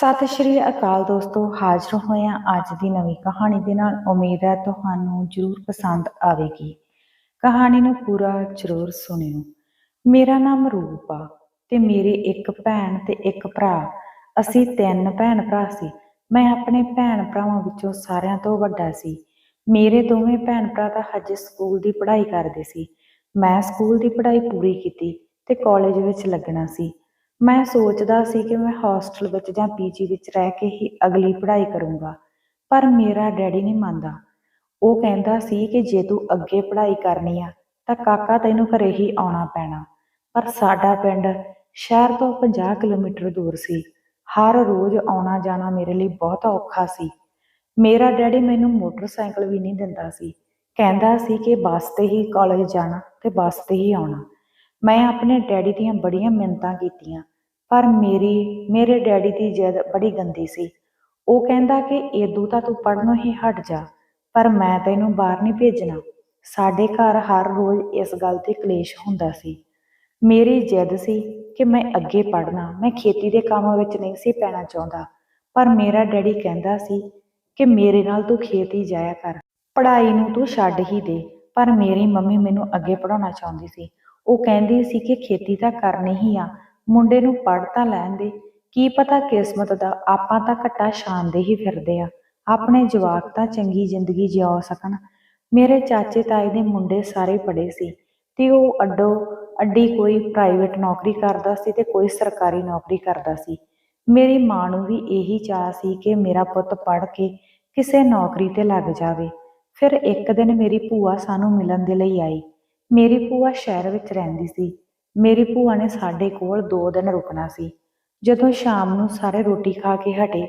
ਸਤਿ ਸ਼੍ਰੀ ਅਕਾਲ ਦੋਸਤੋ, ਹਾਜ਼ਰ ਹੋਏ ਹਾਂ ਅੱਜ ਦੀ ਨਵੀਂ ਕਹਾਣੀ ਦੇ ਨਾਲ ਉਮੀਦ ਹੈ ਤੁਹਾਨੂੰ ਜ਼ਰੂਰ ਪਸੰਦ ਆਵੇਗੀ। ਕਹਾਣੀ ਨੂੰ ਪੂਰਾ ਜ਼ਰੂਰ ਸੁਣਿਓ। ਮੇਰਾ ਨਾਮ ਰੂਪ ਆ ਤੇ ਮੇਰੇ ਇੱਕ ਭੈਣ ਤੇ ਇੱਕ ਭਰਾ। ਅਸੀਂ ਤਿੰਨ ਭੈਣ ਭਰਾ ਸੀ। ਮੈਂ ਆਪਣੇ ਭੈਣ ਭਰਾਵਾਂ ਵਿੱਚੋਂ ਸਾਰਿਆਂ ਤੋਂ ਵੱਡਾ ਸੀ। ਮੇਰੇ ਦੋਵੇਂ ਭੈਣ ਭਰਾ ਤਾਂ ਹਜੇ ਸਕੂਲ ਦੀ ਪੜ੍ਹਾਈ ਕਰਦੇ ਸੀ। ਮੈਂ ਸਕੂਲ ਦੀ ਪੜ੍ਹਾਈ ਪੂਰੀ ਕੀਤੀ ਤੇ ਕਾਲਜ ਵਿੱਚ ਲੱਗਣਾ ਸੀ। ਮੈਂ ਸੋਚਦਾ ਸੀ ਕਿ ਮੈਂ ਹੋਸਟਲ ਵਿੱਚ ਜਾਂ ਪੀਜੀ ਵਿੱਚ ਰਹਿ ਕੇ ਹੀ ਅਗਲੀ ਪੜ੍ਹਾਈ ਕਰੂੰਗਾ, ਪਰ ਮੇਰਾ ਡੈਡੀ ਨਹੀਂ ਮੰਨਦਾ। ਉਹ ਕਹਿੰਦਾ ਸੀ ਕਿ ਜੇ ਤੂੰ ਅੱਗੇ ਪੜ੍ਹਾਈ ਕਰਨੀ ਆ, ਤਾਂ ਕਾਕਾ ਤੈਨੂੰ ਘਰੇ ਹੀ ਆਉਣਾ ਪੈਣਾ। ਪਰ ਸਾਡਾ ਪਿੰਡ ਸ਼ਹਿਰ ਤੋਂ 50 ਕਿਲੋਮੀਟਰ ਦੂਰ ਸੀ। ਹਰ ਰੋਜ਼ ਆਉਣਾ ਜਾਣਾ ਮੇਰੇ ਲਈ ਬਹੁਤ ਔਖਾ ਸੀ। ਮੇਰਾ ਡੈਡੀ ਮੈਨੂੰ ਮੋਟਰਸਾਈਕਲ ਵੀ ਨਹੀਂ ਦਿੰਦਾ ਸੀ। ਕਹਿੰਦਾ ਸੀ ਕਿ ਬੱਸ ਤੇ ਹੀ ਕਾਲਜ ਜਾਣਾ ਤੇ ਬੱਸ ਤੇ ਹੀ ਆਉਣਾ। ਮੈਂ ਆਪਣੇ ਡੈਡੀ ਦੀਆਂ ਬੜੀਆਂ ਮਿੰਨਤਾਂ ਕੀਤੀਆਂ। ਪਰ ਮੇਰੀ, ਮੇਰੇ ਡੈਡੀ ਦੀ ਜਿੱਦ ਬੜੀ ਗੰਦੀ ਸੀ। ਉਹ ਕਹਿੰਦਾ ਕਿ, ਏਦੂ ਤਾਂ ਤੂੰ ਪੜ੍ਹਨੋਂ ਹੀ ਹਟ ਜਾ, ਪਰ ਮੈਂ ਤੈਨੂੰ ਬਾਹਰ ਨਹੀਂ ਭੇਜਣਾ। ਸਾਡੇ ਘਰ ਹਰ ਰੋਜ਼ ਇਸ ਗੱਲ ਤੇ ਕਲੇਸ਼ ਹੁੰਦਾ ਸੀ। ਮੇਰੀ ਜਿੱਦ ਸੀ ਕਿ ਮੈਂ ਅੱਗੇ ਪੜ੍ਹਨਾ, ਮੈਂ ਖੇਤੀ ਦੇ ਕੰਮ ਵਿੱਚ ਨਹੀਂ ਸੀ ਪੈਣਾ ਚਾਹੁੰਦਾ, ਪਰ ਮੇਰਾ ਡੈਡੀ ਕਹਿੰਦਾ ਸੀ ਕਿ ਮੇਰੇ ਨਾਲ ਤੂੰ ਖੇਤੀ ਜਾਇਆ ਕਰ। ਪੜ੍ਹਾਈ ਨੂੰ ਤੂੰ ਛੱਡ ਹੀ ਦੇ, ਪਰ ਮੇਰੀ ਮੰਮੀ ਮੈਨੂੰ ਅੱਗੇ ਪੜਾਉਣਾ ਚਾਹੁੰਦੀ ਸੀ। ਉਹ ਕਹਿੰਦੀ ਸੀ ਕਿ ਖੇਤੀ ਤਾਂ ਕਰਨੀ ਹੀ ਆ ਮੁੰਡੇ ਨੂੰ ਪੜ੍ਹ ਤਾਂ ਲੈਣ ਦੇ। ਕੀ ਪਤਾ ਕਿਸਮਤ ਦਾ, ਆਪਾਂ ਤਾਂ ਘੱਟਾ ਸ਼ਾਨ ਦੇ ਹੀ ਫਿਰਦੇ ਆ। ਆਪਣੇ ਜਵਾਕ ਤਾਂ ਚੰਗੀ ਜ਼ਿੰਦਗੀ ਜਿਉ ਸਕਣ। ਮੇਰੇ ਚਾਚੇ ਤਾਏ ਦੇ ਮੁੰਡੇ ਸਾਰੇ ਪੜ੍ਹੇ ਸੀ ਤੇ ਉਹ ਅੱਡੋ ਅੱਡੀ ਕੋਈ ਪ੍ਰਾਈਵੇਟ ਨੌਕਰੀ ਕਰਦਾ ਸੀ ਤੇ ਕੋਈ ਸਰਕਾਰੀ ਨੌਕਰੀ ਕਰਦਾ ਸੀ। ਮੇਰੀ ਮਾਂ ਨੂੰ ਵੀ ਇਹੀ ਚਾਹ ਸੀ ਕਿ ਮੇਰਾ ਪੁੱਤ ਪੜ੍ਹ ਕੇ ਕਿਸੇ ਨੌਕਰੀ ਤੇ ਲੱਗ ਜਾਵੇ। ਫਿਰ ਇੱਕ ਦਿਨ ਮੇਰੀ ਭੂਆ ਸਾਨੂੰ ਮਿਲਣ ਦੇ ਲਈ ਆਈ। ਮੇਰੀ ਭੂਆ ਸ਼ਹਿਰ ਵਿੱਚ ਰਹਿੰਦੀ ਸੀ। ਮੇਰੀ ਭੂਆ ਨੇ ਸਾਡੇ ਕੋਲ 2 ਦਿਨ ਰੁਕਣਾ ਸੀ। ਜਦੋਂ ਸ਼ਾਮ ਨੂੰ ਸਾਰੇ ਰੋਟੀ ਖਾ ਕੇ ਹਟੇ,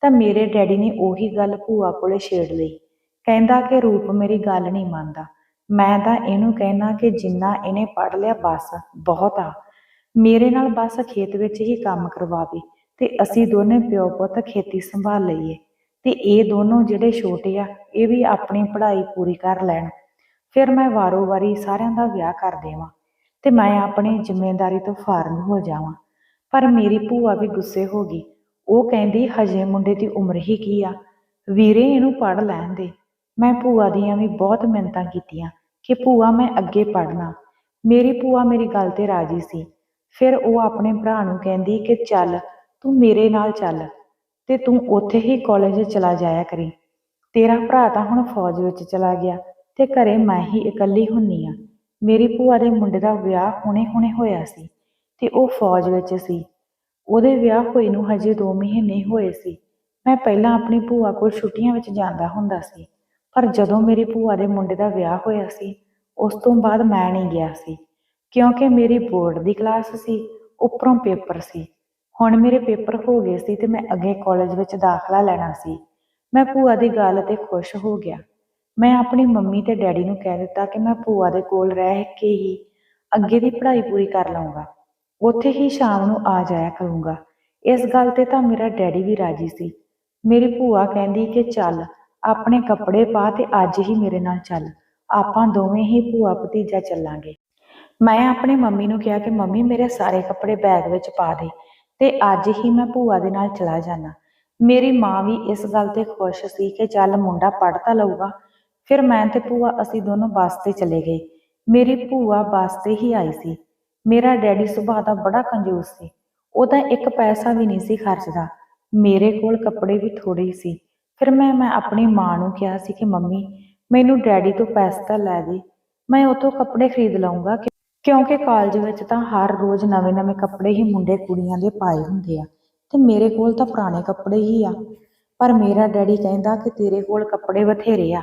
ਤਾਂ ਮੇਰੇ ਡੈਡੀ ਨੇ ਉਹੀ ਗੱਲ ਭੂਆ ਕੋਲੇ ਛੇੜ ਲਈ। ਕਹਿੰਦਾ ਕਿ ਰੂਪ ਮੇਰੀ ਗੱਲ ਨਹੀਂ ਮੰਨਦਾ। ਮੈਂ ਤਾਂ ਇਹਨੂੰ ਕਹਿਣਾ ਕਿ ਜਿੰਨਾ ਇਹਨੇ ਪੜ ਲਿਆ ਬਸ, ਬਹੁਤ ਆ। ਮੇਰੇ ਨਾਲ ਬਸ ਖੇਤ ਵਿੱਚ ਹੀ ਕੰਮ ਕਰਵਾਵੇ ਤੇ ਅਸੀਂ ਦੋਨੇ ਪਿਓ ਪੁੱਤ ਖੇਤੀ ਸੰਭਾਲ ਲਈਏ ਤੇ ਇਹ ਦੋਨੋਂ ਜਿਹੜੇ ਛੋਟੇ ਆ, ਇਹ ਵੀ ਆਪਣੀ ਪੜ੍ਹਾਈ ਪੂਰੀ ਕਰ ਲੈਣ। ਫਿਰ ਮੈਂ ਵਾਰੋ-ਵਾਰੀ ਸਾਰਿਆਂ ਦਾ ਵਿਆਹ ਕਰ ਦੇਵਾਂ। ਤੇ ਮੈਂ ਆਪਣੀ ਜ਼ਿੰਮੇਵਾਰੀ ਤੋਂ ਫਾਰਗ ਹੋ ਜਾਵਾਂ। ਪਰ ਮੇਰੀ ਭੂਆ ਵੀ ਗੁੱਸੇ ਹੋ ਗਈ। ਉਹ ਕਹਿੰਦੀ, ਹਜੇ ਮੁੰਡੇ ਦੀ ਉਮਰ ਹੀ ਕੀ ਆ? ਵੀਰੇ, ਇਹਨੂੰ ਪੜ ਲੈਣ ਦੇ। ਮੈਂ ਭੂਆ ਦੀਆਂ ਵੀ ਬਹੁਤ ਮਿੰਨਤਾਂ ਕੀਤੀਆਂ ਕਿ ਭੂਆ ਮੈਂ ਅੱਗੇ ਪੜਨਾ ਮੇਰੀ ਭੂਆ ਮੇਰੀ ਗੱਲ ਤੇ ਰਾਜੀ ਸੀ। ਫਿਰ ਉਹ ਆਪਣੇ ਭਰਾ ਨੂੰ ਕਹਿੰਦੀ ਕਿ ਚੱਲ, ਤੂੰ ਮੇਰੇ ਨਾਲ ਚੱਲ ਤੇ ਤੂੰ ਉੱਥੇ ਹੀ ਕਾਲਜ ਚਲਾ ਜਾਇਆ ਕਰੀ। ਤੇਰਾ ਭਰਾ ਤਾਂ ਹੁਣ ਫੌਜ ਵਿੱਚ ਚਲਾ ਗਿਆ ਤੇ ਘਰੇ ਮੈਂ ਹੀ ਇਕੱਲੀ ਹੁੰਨੀ ਆ। ਮੇਰੀ ਭੂਆ ਦੇ ਮੁੰਡੇ ਦਾ ਵਿਆਹ ਹੁਣੇ-ਹੁਣੇ ਹੋਇਆ ਸੀ ਤੇ ਉਹ ਫੌਜ ਵਿੱਚ ਸੀ। ਉਹਦੇ ਵਿਆਹ ਹੋਏ ਨੂੰ ਹਜੇ 2 ਮਹੀਨੇ ਹੋਏ ਸੀ। ਮੈਂ ਪਹਿਲਾਂ ਆਪਣੀ ਭੂਆ ਕੋਲ ਛੁੱਟੀਆਂ ਵਿੱਚ ਜਾਂਦਾ ਹੁੰਦਾ ਸੀ, ਪਰ ਜਦੋਂ ਮੇਰੀ ਭੂਆ ਦੇ ਮੁੰਡੇ ਦਾ ਵਿਆਹ ਹੋਇਆ ਸੀ, ਉਸ ਤੋਂ ਬਾਅਦ ਮੈਂ ਨਹੀਂ ਗਿਆ ਸੀ, ਕਿਉਂਕਿ ਮੇਰੀ ਬੋਰਡ ਦੀ ਕਲਾਸ ਸੀ, ਉੱਪਰੋਂ ਪੇਪਰ ਸੀ। ਹੁਣ ਮੇਰੇ ਪੇਪਰ ਹੋ ਗਏ ਸੀ ਤੇ ਮੈਂ ਅੱਗੇ ਕਾਲਜ ਵਿੱਚ ਦਾਖਲਾ ਲੈਣਾ ਸੀ। ਮੈਂ ਭੂਆ ਦੀ ਗੱਲ ਤੇ ਖੁਸ਼ ਹੋ ਗਿਆ। ਮੈਂ ਆਪਣੀ ਮੰਮੀ ਤੇ ਡੈਡੀ ਨੂੰ ਕਹਿ ਦਿੱਤਾ ਕਿ ਮੈਂ ਭੂਆ ਦੇ ਕੋਲ ਰਹਿ ਕੇ ਹੀ ਅੱਗੇ ਦੀ ਪੜ੍ਹਾਈ ਪੂਰੀ ਕਰ ਲਵਾਂਗਾ ਉੱਥੇ ਹੀ ਸ਼ਾਮ ਨੂੰ ਆ ਜਾਇਆ ਕਰੂੰਗਾ। ਇਸ ਗੱਲ ਤੇ ਤਾਂ ਮੇਰਾ ਡੈਡੀ ਵੀ ਰਾਜੀ ਸੀ। ਮੇਰੀ ਭੂਆ ਕਹਿੰਦੀ ਕਿ ਚੱਲ, ਆਪਣੇ ਕੱਪੜੇ ਪਾ ਤੇ ਅੱਜ ਹੀ ਮੇਰੇ ਨਾਲ ਚੱਲ। ਆਪਾਂ ਦੋਵੇਂ ਹੀ ਭੂਆ ਭਤੀਜਾ ਚੱਲਾਂਗੇ। ਮੈਂ ਆਪਣੇ ਮੰਮੀ ਨੂੰ ਕਿਹਾ ਕਿ ਮੰਮੀ ਮੇਰੇ ਸਾਰੇ ਕੱਪੜੇ ਬੈਗ ਵਿੱਚ ਪਾ ਦੇ ਤੇ ਅੱਜ ਹੀ ਮੈਂ ਭੂਆ ਦੇ ਨਾਲ ਚਲਾ ਜਾਣਾ ਮੇਰੀ ਮਾਂ ਵੀ ਇਸ ਗੱਲ ਤੇ ਖੁਸ਼ ਸੀ ਕਿ ਚੱਲ ਮੁੰਡਾ ਪੜ੍ਹ ਤਾਂ ਲਊਗਾ। ਫਿਰ ਮੈਂ ਤੇ ਭੂਆ ਅਸੀਂ ਦੋਨੋਂ ਬੱਸ ਤੇ ਚਲੇ ਗਏ। ਮੇਰੀ ਭੂਆ ਬੱਸ ਤੇ ਹੀ ਆਈ ਸੀ। ਮੇਰਾ ਡੈਡੀ ਸੁਭਾਅ ਦਾ ਬੜਾ ਕੰਜੂਸ ਸੀ। ਉਹ ਤਾਂ ਇੱਕ ਪੈਸਾ ਵੀ ਨਹੀਂ ਸੀ ਖਰਚਦਾ। ਮੇਰੇ ਕੋਲ ਕੱਪੜੇ ਵੀ ਥੋੜੇ ਸੀ। ਫਿਰ ਮੈਂ ਮੈਂ ਆਪਣੀ ਮਾਂ ਨੂੰ ਕਿਹਾ ਸੀ ਕਿ ਮੰਮੀ, ਮੈਨੂੰ ਡੈਡੀ ਤੋਂ ਪੈਸਾ ਤਾਂ ਲੈ ਦੇ। ਮੈਂ ਉਤੋਂ ਕੱਪੜੇ ਖਰੀਦ ਲਵਾਂਗਾ ਕਿਉਂਕਿ ਕਾਲਜ ਵਿੱਚ ਤਾਂ ਹਰ ਰੋਜ਼ ਨਵੇਂ-ਨਵੇਂ ਕੱਪੜੇ ਹੀ ਮੁੰਡੇ ਕੁੜੀਆਂ ਦੇ ਪਾਏ ਹੁੰਦੇ ਆ। ਤੇ ਮੇਰੇ ਕੋਲ ਤਾਂ ਪੁਰਾਣੇ ਕੱਪੜੇ ਹੀ ਆ। ਪਰ ਮੇਰਾ ਡੈਡੀ ਕਹਿੰਦਾ ਕਿ ਤੇਰੇ ਕੋਲ ਕੱਪੜੇ ਬਥੇਰੇ ਆ।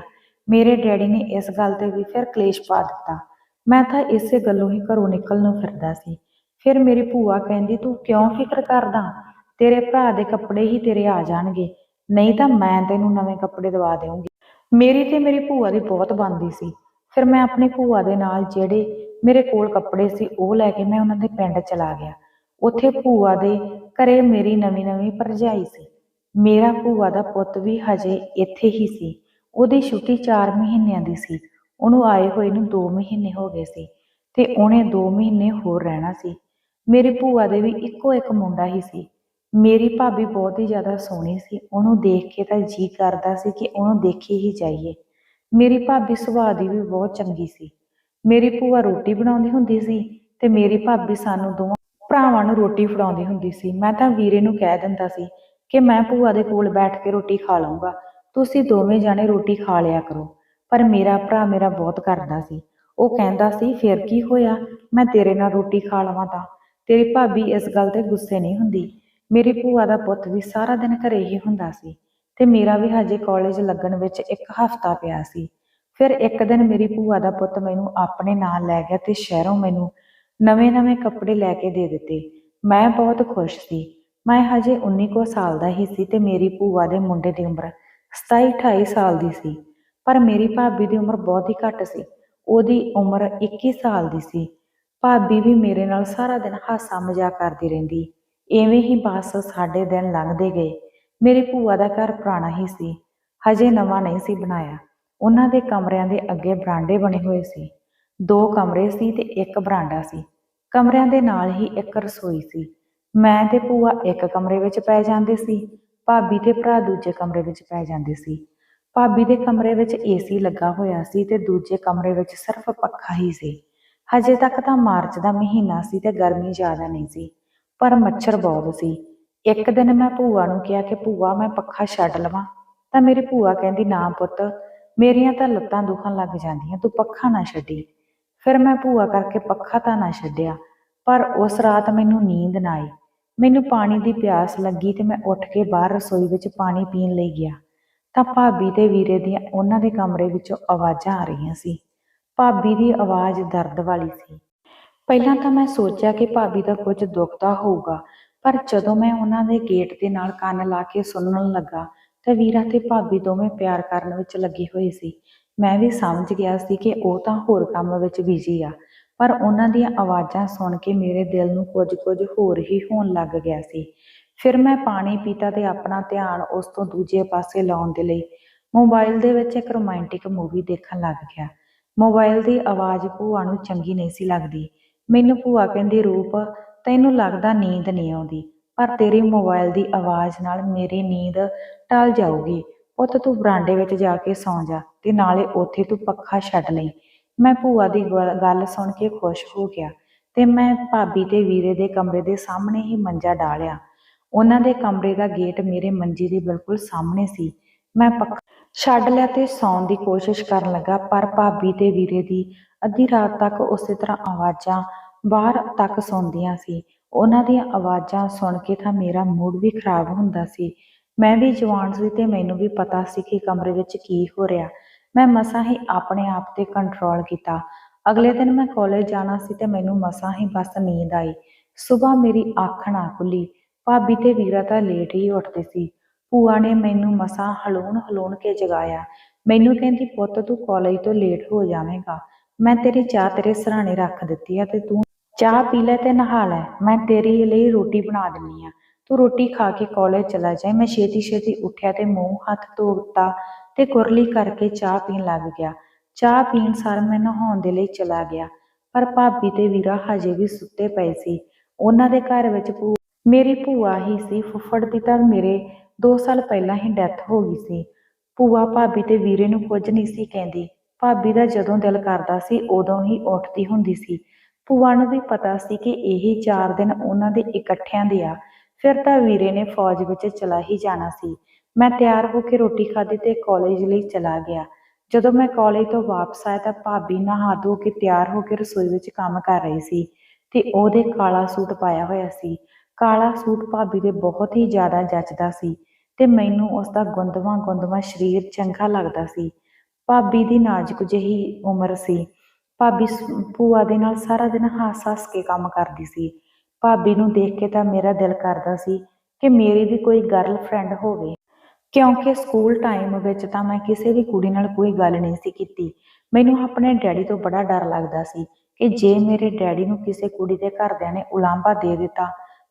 ਮੇਰੇ ਡੈਡੀ ਨੇ ਇਸ ਗੱਲ ਤੇ ਵੀ ਫਿਰ ਕਲੇਸ਼ ਪਾ ਦਿੱਤਾ। ਮੈਂ ਤਾਂ ਇਸੇ ਗੱਲੋਂ ਹੀ ਘਰੋਂ ਨਿਕਲ ਨੂੰ ਫਿਰਦਾ ਸੀ। ਫਿਰ ਮੇਰੀ ਭੂਆ ਕਹਿੰਦੀ, ਤੂੰ ਕਿਉਂ ਫਿਕਰ ਕਰਦਾ? ਤੇਰੇ ਭਰਾ ਦੇ ਕੱਪੜੇ ਹੀ ਤੇਰੇ ਆ ਜਾਣਗੇ। ਨਹੀਂ ਤਾਂ ਮੈਂ ਤੈਨੂੰ ਨਵੇਂ ਕੱਪੜੇ ਦਵਾ ਦੇਵਾਂਗੀ ਮੇਰੀ ਤੇ ਮੇਰੀ ਭੂਆ ਦੀ ਬਹੁਤ ਬਣਦੀ ਸੀ। ਫਿਰ ਮੈਂ ਆਪਣੀ ਭੂਆ ਦੇ ਨਾਲ ਜਿਹੜੇ ਮੇਰੇ ਕੋਲ ਕੱਪੜੇ ਸੀ, ਉਹ ਲੈ ਕੇ ਮੈਂ ਉਹਨਾਂ ਦੇ ਪਿੰਡ ਚਲਾ ਗਿਆ। ਉੱਥੇ ਭੂਆ ਦੇ ਘਰੇ ਮੇਰੀ ਨਵੀਂ-ਨਵੀਂ ਭਰਜਾਈ ਸੀ। ਮੇਰਾ ਭੂਆ ਦਾ ਪੁੱਤ ਵੀ ਹਜੇ ਇੱਥੇ ਹੀ ਸੀ। ਉਹਦੀ ਛੁੱਟੀ 4 ਮਹੀਨਿਆਂ ਦੀ ਸੀ। ਉਹਨੂੰ ਆਏ ਹੋਏ ਨੂੰ 2 ਮਹੀਨੇ ਹੋ ਗਏ ਸੀ ਤੇ ਉਹਨੇ 2 ਮਹੀਨੇ ਹੋਰ ਰਹਿਣਾ ਸੀ। ਮੇਰੀ ਭੂਆ ਦੇ ਵੀ ਇੱਕੋ ਇੱਕ ਮੁੰਡਾ ਹੀ ਸੀ। ਮੇਰੀ ਭਾਬੀ ਬਹੁਤ ਹੀ ਜ਼ਿਆਦਾ ਸੋਹਣੀ ਸੀ। ਉਹਨੂੰ ਦੇਖ ਕੇ ਤਾਂ ਜੀ ਕਰਦਾ ਸੀ ਕਿ ਉਹਨੂੰ ਦੇਖੀ ਹੀ ਜਾਈਏ। ਮੇਰੀ ਭਾਬੀ ਸੁਭਾਅ ਦੀ ਵੀ ਬਹੁਤ ਚੰਗੀ ਸੀ। ਮੇਰੀ ਭੂਆ ਰੋਟੀ ਬਣਾਉਂਦੀ ਹੁੰਦੀ ਸੀ ਤੇ ਮੇਰੀ ਭਾਬੀ ਸਾਨੂੰ ਦੋਵਾਂ ਭਰਾਵਾਂ ਨੂੰ ਰੋਟੀ ਫੜਾਉਂਦੀ ਹੁੰਦੀ ਸੀ। ਮੈਂ ਤਾਂ ਵੀਰੇ ਨੂੰ ਕਹਿ ਦਿੰਦਾ ਸੀ ਕਿ ਮੈਂ ਭੂਆ ਦੇ ਕੋਲ ਬੈਠ ਕੇ ਰੋਟੀ ਖਾ ਲਵਾਂਗਾ ਤੁਸੀਂ ਦੋਵੇਂ ਜਾਣੇ ਰੋਟੀ ਖਾ ਲਿਆ ਕਰੋ। ਪਰ ਮੇਰਾ ਭਰਾ ਮੇਰਾ ਬਹੁਤ ਕਰਦਾ ਸੀ। ਉਹ ਕਹਿੰਦਾ ਸੀ, ਫਿਰ ਕੀ ਹੋਇਆ? ਮੈਂ ਤੇਰੇ ਨਾਲ ਰੋਟੀ ਖਾ ਲਵਾਂ ਤਾਂ। ਤੇਰੀ ਭਾਬੀ ਇਸ ਗੱਲ ਤੇ ਗੁੱਸੇ ਨਹੀਂ ਹੁੰਦੀ। ਮੇਰੀ ਭੂਆ ਦਾ ਪੁੱਤ ਵੀ ਸਾਰਾ ਦਿਨ ਘਰੇ ਹੀ ਹੁੰਦਾ ਸੀ ਤੇ ਮੇਰਾ ਵੀ ਹਜੇ ਕਾਲਜ ਲੱਗਣ ਵਿੱਚ ਇੱਕ ਹਫ਼ਤਾ ਪਿਆ ਸੀ। ਫਿਰ ਇੱਕ ਦਿਨ ਮੇਰੀ ਭੂਆ ਦਾ ਪੁੱਤ ਮੈਨੂੰ ਆਪਣੇ ਨਾਲ ਲੈ ਗਿਆ ਤੇ ਸ਼ਹਿਰੋਂ ਮੈਨੂੰ ਨਵੇਂ-ਨਵੇਂ ਕੱਪੜੇ ਲੈ ਕੇ ਦੇ ਦਿੱਤੇ। ਮੈਂ ਬਹੁਤ ਖੁਸ਼ ਸੀ। ਮੈਂ ਹਜੇ 19 ਕੁ ਸਾਲ ਦਾ ਹੀ ਸੀ ਤੇ ਮੇਰੀ ਭੂਆ ਦੇ ਮੁੰਡੇ ਦੀ ਉਮਰ 27-28 ਸਾਲ ਦੀ ਸੀ, ਪਰ ਮੇਰੀ ਭਾਬੀ ਦੀ ਉਮਰ ਬਹੁਤ ਹੀ ਘੱਟ ਸੀ। ਉਹਦੀ ਉਮਰ 21 ਸਾਲ ਦੀ ਸੀ। ਭਾਬੀ ਵੀ ਮੇਰੇ ਨਾਲ ਸਾਰਾ ਦਿਨ ਹਾਸਾ ਮਜ਼ਾਕ ਕਰਦੀ ਰਹਿੰਦੀ। ਐਵੇਂ ਹੀ ਬਸ ਸਾਡੇ ਦਿਨ ਲੰਘਦੇ ਗਏ। ਮੇਰੇ ਭੂਆ ਦਾ ਘਰ ਪੁਰਾਣਾ ਹੀ ਸੀ। ਹਜੇ ਨਵਾਂ ਨਹੀਂ ਸੀ ਬਣਾਇਆ। ਉਹਨਾਂ ਦੇ ਕਮਰਿਆਂ ਦੇ ਅੱਗੇ ਬਰਾਂਡੇ ਬਣੇ ਹੋਏ ਸੀ। ਦੋ ਕਮਰੇ ਸੀ ਤੇ ਇੱਕ ਬਰਾਂਡਾ ਸੀ। ਕਮਰਿਆਂ ਦੇ ਨਾਲ ਹੀ ਇੱਕ ਰਸੋਈ ਸੀ। ਮੈਂ ਤੇ ਭੂਆ ਇੱਕ ਕਮਰੇ ਵਿੱਚ ਪੈ ਜਾਂਦੇ ਸੀ। ਭਾਬੀ ਤੇ ਭਰਾ ਦੂਜੇ ਕਮਰੇ ਵਿੱਚ ਪੈ ਜਾਂਦੇ ਸੀ। ਭਾਬੀ ਦੇ ਕਮਰੇ ਵਿੱਚ ਏਸੀ ਲੱਗਾ ਹੋਇਆ ਸੀ ਤੇ ਦੂਜੇ ਕਮਰੇ ਵਿੱਚ ਸਿਰਫ ਪੱਖਾ ਹੀ ਸੀ। ਹਜੇ ਤੱਕ ਤਾਂ ਮਾਰਚ ਦਾ ਮਹੀਨਾ ਸੀ ਤੇ ਗਰਮੀ ਜ਼ਿਆਦਾ ਨਹੀਂ ਸੀ, ਪਰ ਮੱਛਰ ਬਹੁਤ ਸੀ। ਇੱਕ ਦਿਨ ਮੈਂ ਭੂਆ ਨੂੰ ਕਿਹਾ ਕਿ, ਭੂਆ, ਮੈਂ ਪੱਖਾ ਛੱਡ ਲਵਾਂ। ਤਾਂ ਮੇਰੀ ਭੂਆ ਕਹਿੰਦੀ, ਨਾ ਪੁੱਤ, ਮੇਰੀਆਂ ਤਾਂ ਲੱਤਾਂ ਦੁਖਣ ਲੱਗ ਜਾਂਦੀਆਂ, ਤੂੰ ਪੱਖਾ ਨਾ ਛੱਡੀ। ਫਿਰ ਮੈਂ ਭੂਆ ਕਰਕੇ ਪੱਖਾ ਤਾਂ ਨਾ ਛੱਡਿਆ, ਪਰ ਉਸ ਰਾਤ ਮੈਨੂੰ ਨੀਂਦ ਨਾ ਆਈ। ਮੈਨੂੰ ਪਾਣੀ ਦੀ ਪਿਆਸ ਲੱਗੀ ਤੇ ਮੈਂ ਉੱਠ ਕੇ ਬਾਹਰ ਰਸੋਈ ਵਿੱਚ ਪਾਣੀ ਪੀਣ ਲਈ ਗਿਆ। ਤਾਂ ਭਾਬੀ ਤੇ ਵੀਰੇ ਦੀਆਂ ਉਹਨਾਂ ਦੇ ਕਮਰੇ ਵਿੱਚੋਂ ਆਵਾਜ਼ਾਂ ਆ ਰਹੀਆਂ ਸੀ। ਭਾਬੀ ਦੀ ਆਵਾਜ਼ ਦਰਦ ਵਾਲੀ ਸੀ। ਪਹਿਲਾਂ ਤਾਂ ਮੈਂ ਸੋਚਿਆ ਕਿ ਭਾਬੀ ਦਾ ਕੁਝ ਦੁਖਦਾ ਹੋਊਗਾ, ਪਰ ਜਦੋਂ ਮੈਂ ਉਹਨਾਂ ਦੇ ਗੇਟ ਦੇ ਨਾਲ ਕੰਨ ਲਾ ਕੇ ਸੁਣਨ ਲੱਗਾ ਤਾਂ ਵੀਰਾ ਤੇ ਭਾਬੀ ਦੋਵੇਂ ਪਿਆਰ ਕਰਨ ਵਿੱਚ ਲੱਗੇ ਹੋਏ ਸੀ। ਮੈਂ ਵੀ ਸਮਝ ਗਿਆ ਸੀ ਕਿ ਉਹ ਤਾਂ ਹੋਰ ਕੰਮ ਵਿੱਚ ਬਿਜ਼ੀ ਆ। ਪਰ ਉਹਨਾਂ ਦੀਆਂ ਆਵਾਜ਼ਾਂ ਸੁਣ ਕੇ ਮੇਰੇ ਦਿਲ ਨੂੰ ਕੁਝ ਕੁਝ ਹੋਰ ਹੀ ਹੋਣ ਲੱਗ ਗਿਆ ਸੀ। ਫਿਰ ਮੈਂ ਪਾਣੀ ਪੀਤਾ ਤੇ ਆਪਣਾ ਧਿਆਨ ਉਸ ਤੋਂ ਦੂਜੇ ਪਾਸੇ ਲਾਉਣ ਦੇ ਲਈ ਮੋਬਾਈਲ ਦੇ ਵਿੱਚ ਇੱਕ ਰੋਮਾਂਟਿਕ ਮੂਵੀ ਦੇਖਣ ਲੱਗ ਗਿਆ। ਮੋਬਾਈਲ ਦੀ ਆਵਾਜ਼ ਭੂਆ ਨੂੰ ਚੰਗੀ ਨਹੀਂ ਸੀ ਲੱਗਦੀ। ਮੈਨੂੰ ਭੂਆ ਕਹਿੰਦੀ, ਰੂਪ, ਤੈਨੂੰ ਲੱਗਦਾ ਨੀਂਦ ਨਹੀਂ ਆਉਂਦੀ, ਪਰ ਤੇਰੀ ਮੋਬਾਈਲ ਦੀ ਆਵਾਜ਼ ਨਾਲ ਮੇਰੀ ਨੀਂਦ ਟਲ ਜਾਊਗੀ। ਪੁੱਤ, ਤੂੰ ਬਰਾਂਡੇ ਵਿੱਚ ਜਾ ਕੇ ਸੌਂ ਜਾ ਤੇ ਨਾਲੇ ਉੱਥੇ ਤੂੰ ਪੱਖਾ ਛੱਡ ਲਈ। ਮੈਂ ਭੂਆ ਦੀ ਗੱਲ ਸੁਣ ਕੇ ਖੁਸ਼ ਹੋ ਗਿਆ ਤੇ ਮੈਂ ਭਾਬੀ ਤੇ ਵੀਰੇ ਦੇ ਕਮਰੇ ਦੇ ਸਾਹਮਣੇ ਹੀ ਮੰਜਾ ਡਾਲਿਆ। ਉਹਨਾਂ ਦੇ ਕਮਰੇ ਦਾ ਗੇਟ ਮੇਰੇ ਮੰਜੀ ਦੇ ਬਿਲਕੁਲ ਸਾਹਮਣੇ ਸੀ। ਮੈਂ ਪੱਖਾ ਛੱਡ ਲਿਆ ਤੇ ਸੌਣ ਦੀ ਕੋਸ਼ਿਸ਼ ਕਰਨ ਲੱਗਾ, ਪਰ ਭਾਬੀ ਤੇ ਵੀਰੇ ਦੀ ਅੱਧੀ ਰਾਤ ਤੱਕ ਉਸੇ ਤਰ੍ਹਾਂ ਆਵਾਜ਼ਾਂ ਬਾਹਰ ਤੱਕ ਸੌਂਦੀਆਂ ਸੀ। ਉਹਨਾਂ ਦੀਆਂ ਆਵਾਜ਼ਾਂ ਸੁਣ ਕੇ ਤਾਂ ਮੇਰਾ ਮੂਡ ਵੀ ਖਰਾਬ ਹੁੰਦਾ ਸੀ। ਮੈਂ ਵੀ ਜਵਾਨ ਸੀ ਤੇ ਮੈਨੂੰ ਵੀ ਪਤਾ ਸੀ ਕਿ ਕਮਰੇ ਵਿੱਚ ਕੀ ਹੋ ਰਿਹਾ। ਮੈਂ ਮਸਾਂ ਹੀ ਆਪਣੇ ਆਪ ਤੇ ਕੰਟਰੋਲ ਕੀਤਾ। ਅਗਲੇ ਦਿਨ ਮੈਂ ਕਾਲਜ ਜਾਣਾ ਸੀ ਤੇ ਮੈਨੂੰ ਮਸਾਂ ਹੀ ਬਸ ਨੀਂਦ ਆਈ। ਸਵੇਰ ਮੇਰੀ ਅੱਖ ਨਾ ਖੁੱਲੀ। ਭਾਬੀ ਤੇ ਵੀਰਾ ਤਾਂ ਲੇਟ ਹੀ ਉੱਠਦੇ ਸੀ। ਭੂਆ ਨੇ ਮੈਨੂੰ ਮਸਾਂ ਹਲੂਣ ਹਲੂਣ ਕੇ ਜਗਾਇਆ। ਮੈਨੂੰ ਕਹਿੰਦੀ, ਪੁੱਤ, ਤੂੰ ਕਾਲਜ ਤੋਂ ਲੇਟ ਹੋ ਜਾਵੇਂਗਾ। ਮੈਂ ਤੇਰੀ ਚਾਹ ਤੇਰੇ ਸਰਾਣੇ ਰੱਖ ਦਿੱਤੀ ਆ ਤੇ ਤੂੰ ਚਾਹ ਪੀ ਲੈ ਤੇ ਨਹਾ ਲੈ। ਮੈਂ ਤੇਰੇ ਲਈ ਰੋਟੀ ਬਣਾ ਦਿੰਨੀ ਆ। ਤੂੰ ਰੋਟੀ ਖਾ ਕੇ ਕਾਲਜ ਚਲਾ ਜਾਏ ਮੈਂ ਛੇਤੀ ਛੇਤੀ ਉੱਠਿਆ ਤੇ ਮੂੰਹ ਹੱਥ ਧੋਤਾ। ਤੇ ਕੁਰਲੀ ਕਰਕੇ ਚਾਹ ਪੀਣ ਲੱਗ ਗਿਆ। ਚਾਹ ਪੀਣ ਸਾਰ ਮੈਂ ਨਹਾਉਣ ਦੇ ਲਈ ਚਲਾ ਗਿਆ, ਪਰ ਭਾਬੀ ਤੇ ਵੀਰਾ ਹਜੇ ਵੀ ਸੁੱਤੇ ਪਏ ਸੀ। ਉਹਨਾਂ ਦੇ ਘਰ ਵਿੱਚ ਮੇਰੀ ਭੂਆ ਹੀ ਸੀ, ਫੁੱਫੜ ਦੀ ਤਾਂ ਮੇਰੇ 2 ਸਾਲ ਪਹਿਲਾਂ ਹੀ ਡੈਥ ਹੋ ਗਈ ਸੀ। ਭੂਆ ਭਾਬੀ ਤੇ ਵੀਰੇ ਨੂੰ ਕੁਝ ਨਹੀਂ ਸੀ ਕਹਿੰਦੀ। ਭਾਬੀ ਦਾ ਜਦੋਂ ਦਿਲ ਕਰਦਾ ਸੀ, ਉਦੋਂ ਹੀ ਉੱਠਦੀ ਹੁੰਦੀ ਸੀ। ਭੂਆ ਨੂੰ ਵੀ ਪਤਾ ਸੀ ਕਿ ਇਹੀ 4 ਦਿਨ ਉਹਨਾਂ ਦੇ ਇਕੱਠਿਆਂ ਦੇ ਆ। ਫਿਰ ਤਾਂ ਵੀਰੇ ਨੇ ਫੌਜ ਵਿੱਚ ਚਲਾ ਹੀ ਜਾਣਾ ਸੀ। ਮੈਂ ਤਿਆਰ ਹੋ ਕੇ ਰੋਟੀ ਖਾਧੀ ਤੇ ਕਾਲਜ ਲਈ ਚਲਾ ਗਿਆ। ਜਦੋਂ ਮੈਂ ਕਾਲਜ ਤੋਂ ਵਾਪਸ ਆਇਆ ਤਾਂ ਭਾਬੀ ਨਹਾ ਧੋ ਕੇ ਤਿਆਰ ਹੋ ਕੇ ਰਸੋਈ ਵਿੱਚ ਕੰਮ ਕਰ ਰਹੀ ਸੀ ਤੇ ਉਹਦੇ ਕਾਲਾ ਸੂਟ ਪਾਇਆ ਹੋਇਆ ਸੀ। ਕਾਲਾ ਸੂਟ ਭਾਬੀ ਦੇ ਬਹੁਤ ਹੀ ਜ਼ਿਆਦਾ ਜੱਚਦਾ ਸੀ ਤੇ ਮੈਨੂੰ ਉਸ ਦਾ ਗੁੰਦਵਾ ਗੁੰਦਵਾ ਸਰੀਰ ਚੰਗਾ ਲੱਗਦਾ ਸੀ। ਭਾਬੀ ਦੀ ਨਾਜ਼ੁਕ ਜਿਹੀ ਉਮਰ ਸੀ। ਭਾਬੀ ਭੂਆ ਦੇ ਨਾਲ ਸਾਰਾ ਦਿਨ ਹੱਸ ਹੱਸ ਕੇ ਕੰਮ ਕਰਦੀ ਸੀ। ਭਾਬੀ ਨੂੰ ਦੇਖ ਕੇ ਤਾਂ ਮੇਰਾ ਦਿਲ ਕਰਦਾ ਸੀ ਕਿ ਮੇਰੀ ਵੀ ਕੋਈ ਗਰਲਫ੍ਰੈਂਡ ਹੋਵੇ। ਕਿਉਂਕਿ ਸਕੂਲ ਟਾਈਮ ਵਿੱਚ ਤਾਂ ਮੈਂ ਕਿਸੇ ਵੀ ਕੁੜੀ ਨਾਲ ਕੋਈ ਗੱਲ ਨਹੀਂ ਸੀ ਕੀਤੀ। ਮੈਨੂੰ ਆਪਣੇ ਡੈਡੀ ਤੋਂ ਬੜਾ ਡਰ ਲੱਗਦਾ ਸੀ ਕਿ ਜੇ ਮੇਰੇ ਡੈਡੀ ਨੂੰ ਕਿਸੇ ਕੁੜੀ ਦੇ ਘਰਦਿਆਂ ਨੇ ਉਲਾਂਭਾ ਦੇ ਦਿੱਤਾ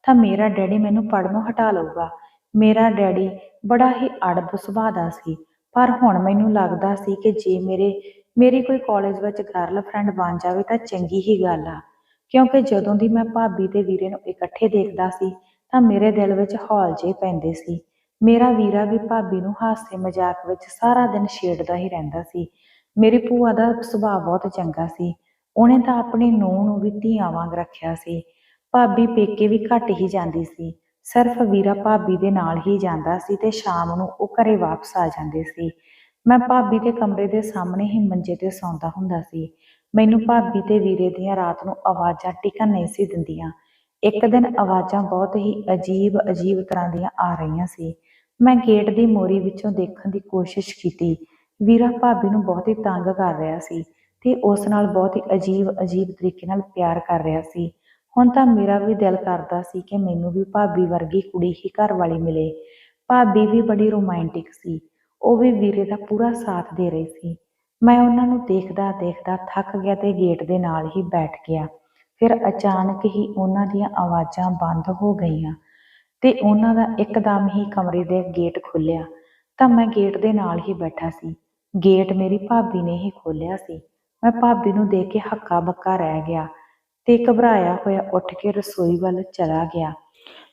ਤਾਂ ਮੇਰਾ ਡੈਡੀ ਮੈਨੂੰ ਪੜ੍ਹਨੋਂ ਹਟਾ ਲਊਗਾ। ਮੇਰਾ ਡੈਡੀ ਬੜਾ ਹੀ ਅੜਬ ਸੁਭਾਅ ਦਾ ਸੀ ਪਰ ਹੁਣ ਮੈਨੂੰ ਲੱਗਦਾ ਸੀ ਕਿ ਜੇ ਮੇਰੇ ਮੇਰੀ ਕੋਈ ਕਾਲਜ ਵਿੱਚ ਗਰਲਫ੍ਰੈਂਡ ਬਣ ਜਾਵੇ ਤਾਂ ਚੰਗੀ ਹੀ ਗੱਲ ਆ। ਕਿਉਂਕਿ ਜਦੋਂ ਦੀ ਮੈਂ ਭਾਬੀ ਤੇ ਵੀਰੇ ਨੂੰ ਇਕੱਠੇ ਦੇਖਦਾ ਸੀ ਤਾਂ ਮੇਰੇ ਦਿਲ ਵਿੱਚ ਹੌਲ ਜਿਹੇ ਪੈਂਦੇ ਸੀ। ਮੇਰਾ ਵੀਰਾ ਵੀ ਭਾਬੀ ਨੂੰ ਹਾਸੇ ਮਜ਼ਾਕ ਵਿੱਚ ਸਾਰਾ ਦਿਨ ਛੇੜਦਾ ਹੀ ਰਹਿੰਦਾ ਸੀ। ਮੇਰੀ ਭੂਆ ਦਾ ਸੁਭਾਅ ਬਹੁਤ ਚੰਗਾ ਸੀ। ਉਹਨੇ ਤਾਂ ਆਪਣੀ ਨੂੰਹ ਨੂੰ ਵੀ ਧੀਆਂ ਵਾਂਗ ਰੱਖਿਆ ਸੀ। ਭਾਬੀ ਪੇਕੇ ਵੀ ਘੱਟ ਹੀ ਜਾਂਦੀ ਸੀ। ਸਿਰਫ ਵੀਰਾ ਭਾਬੀ ਦੇ ਨਾਲ ਹੀ ਜਾਂਦਾ ਸੀ ਤੇ ਸ਼ਾਮ ਨੂੰ ਉਹ ਘਰੇ ਵਾਪਸ ਆ ਜਾਂਦੇ ਸੀ। ਮੈਂ ਭਾਬੀ ਦੇ ਕਮਰੇ ਦੇ ਸਾਹਮਣੇ ਹੀ ਮੰਜੇ ਤੇ ਸੌਂਦਾ ਹੁੰਦਾ ਸੀ। ਮੈਨੂੰ ਭਾਬੀ ਤੇ ਵੀਰੇ ਦੀਆਂ ਰਾਤ ਨੂੰ ਆਵਾਜ਼ਾਂ ਟਿਕਣ ਨਹੀਂ ਸੀ ਦਿੰਦੀਆਂ। ਇੱਕ ਦਿਨ ਆਵਾਜ਼ਾਂ ਬਹੁਤ ਹੀ ਅਜੀਬ ਅਜੀਬ ਤਰ੍ਹਾਂ ਦੀਆਂ ਆ ਰਹੀਆਂ ਸੀ। ਮੈਂ ਗੇਟ ਦੀ ਮੋਰੀ ਵਿੱਚੋਂ ਦੇਖਣ ਦੀ ਕੋਸ਼ਿਸ਼ ਕੀਤੀ। ਵੀਰਾ ਭਾਬੀ ਨੂੰ ਬਹੁਤ ਹੀ ਤੰਗ ਕਰ ਰਿਹਾ ਸੀ ਤੇ ਉਸ ਨਾਲ ਬਹੁਤ ਹੀ ਅਜੀਬ ਅਜੀਬ ਤਰੀਕੇ ਨਾਲ ਪਿਆਰ ਕਰ ਰਿਹਾ ਸੀ। ਹੁਣ ਤਾਂ ਮੇਰਾ ਵੀ ਦਿਲ ਕਰਦਾ ਸੀ ਕਿ ਮੈਨੂੰ ਵੀ ਭਾਬੀ ਵਰਗੀ ਕੁੜੀ ਹੀ ਘਰ ਵਾਲੀ ਮਿਲੇ। ਭਾਬੀ ਵੀ ਬੜੀ ਰੋਮਾਂਟਿਕ ਸੀ। ਉਹ ਵੀ ਵੀਰੇ ਦਾ ਪੂਰਾ ਸਾਥ ਦੇ ਰਹੀ ਸੀ। ਮੈਂ ਉਹਨਾਂ ਨੂੰ ਦੇਖਦਾ ਦੇਖਦਾ ਥੱਕ ਗਿਆ ਤੇ ਗੇਟ ਦੇ ਨਾਲ ਹੀ ਬੈਠ ਗਿਆ। ਫਿਰ ਅਚਾਨਕ ਹੀ ਉਹਨਾਂ ਦੀਆਂ ਆਵਾਜ਼ਾਂ ਬੰਦ ਹੋ ਗਈਆਂ ਤੇ ਉਹਨਾਂ ਦਾ ਇੱਕਦਮ ਹੀ ਕਮਰੇ ਦੇ ਗੇਟ ਖੁੱਲਿਆ ਤਾਂ ਮੈਂ ਗੇਟ ਦੇ ਨਾਲ ਹੀ ਬੈਠਾ ਸੀ। ਗੇਟ ਮੇਰੀ ਭਾਬੀ ਨੇ ਹੀ ਖੋਲਿਆ ਸੀ। ਮੈਂ ਭਾਬੀ ਨੂੰ ਦੇਖ ਕੇ ਹੱਕਾ ਬੱਕਾ ਰਹਿ ਗਿਆ ਤੇ ਘਬਰਾਇਆ ਹੋਇਆ ਉੱਠ ਕੇ ਰਸੋਈ ਵੱਲ ਚਲਾ ਗਿਆ,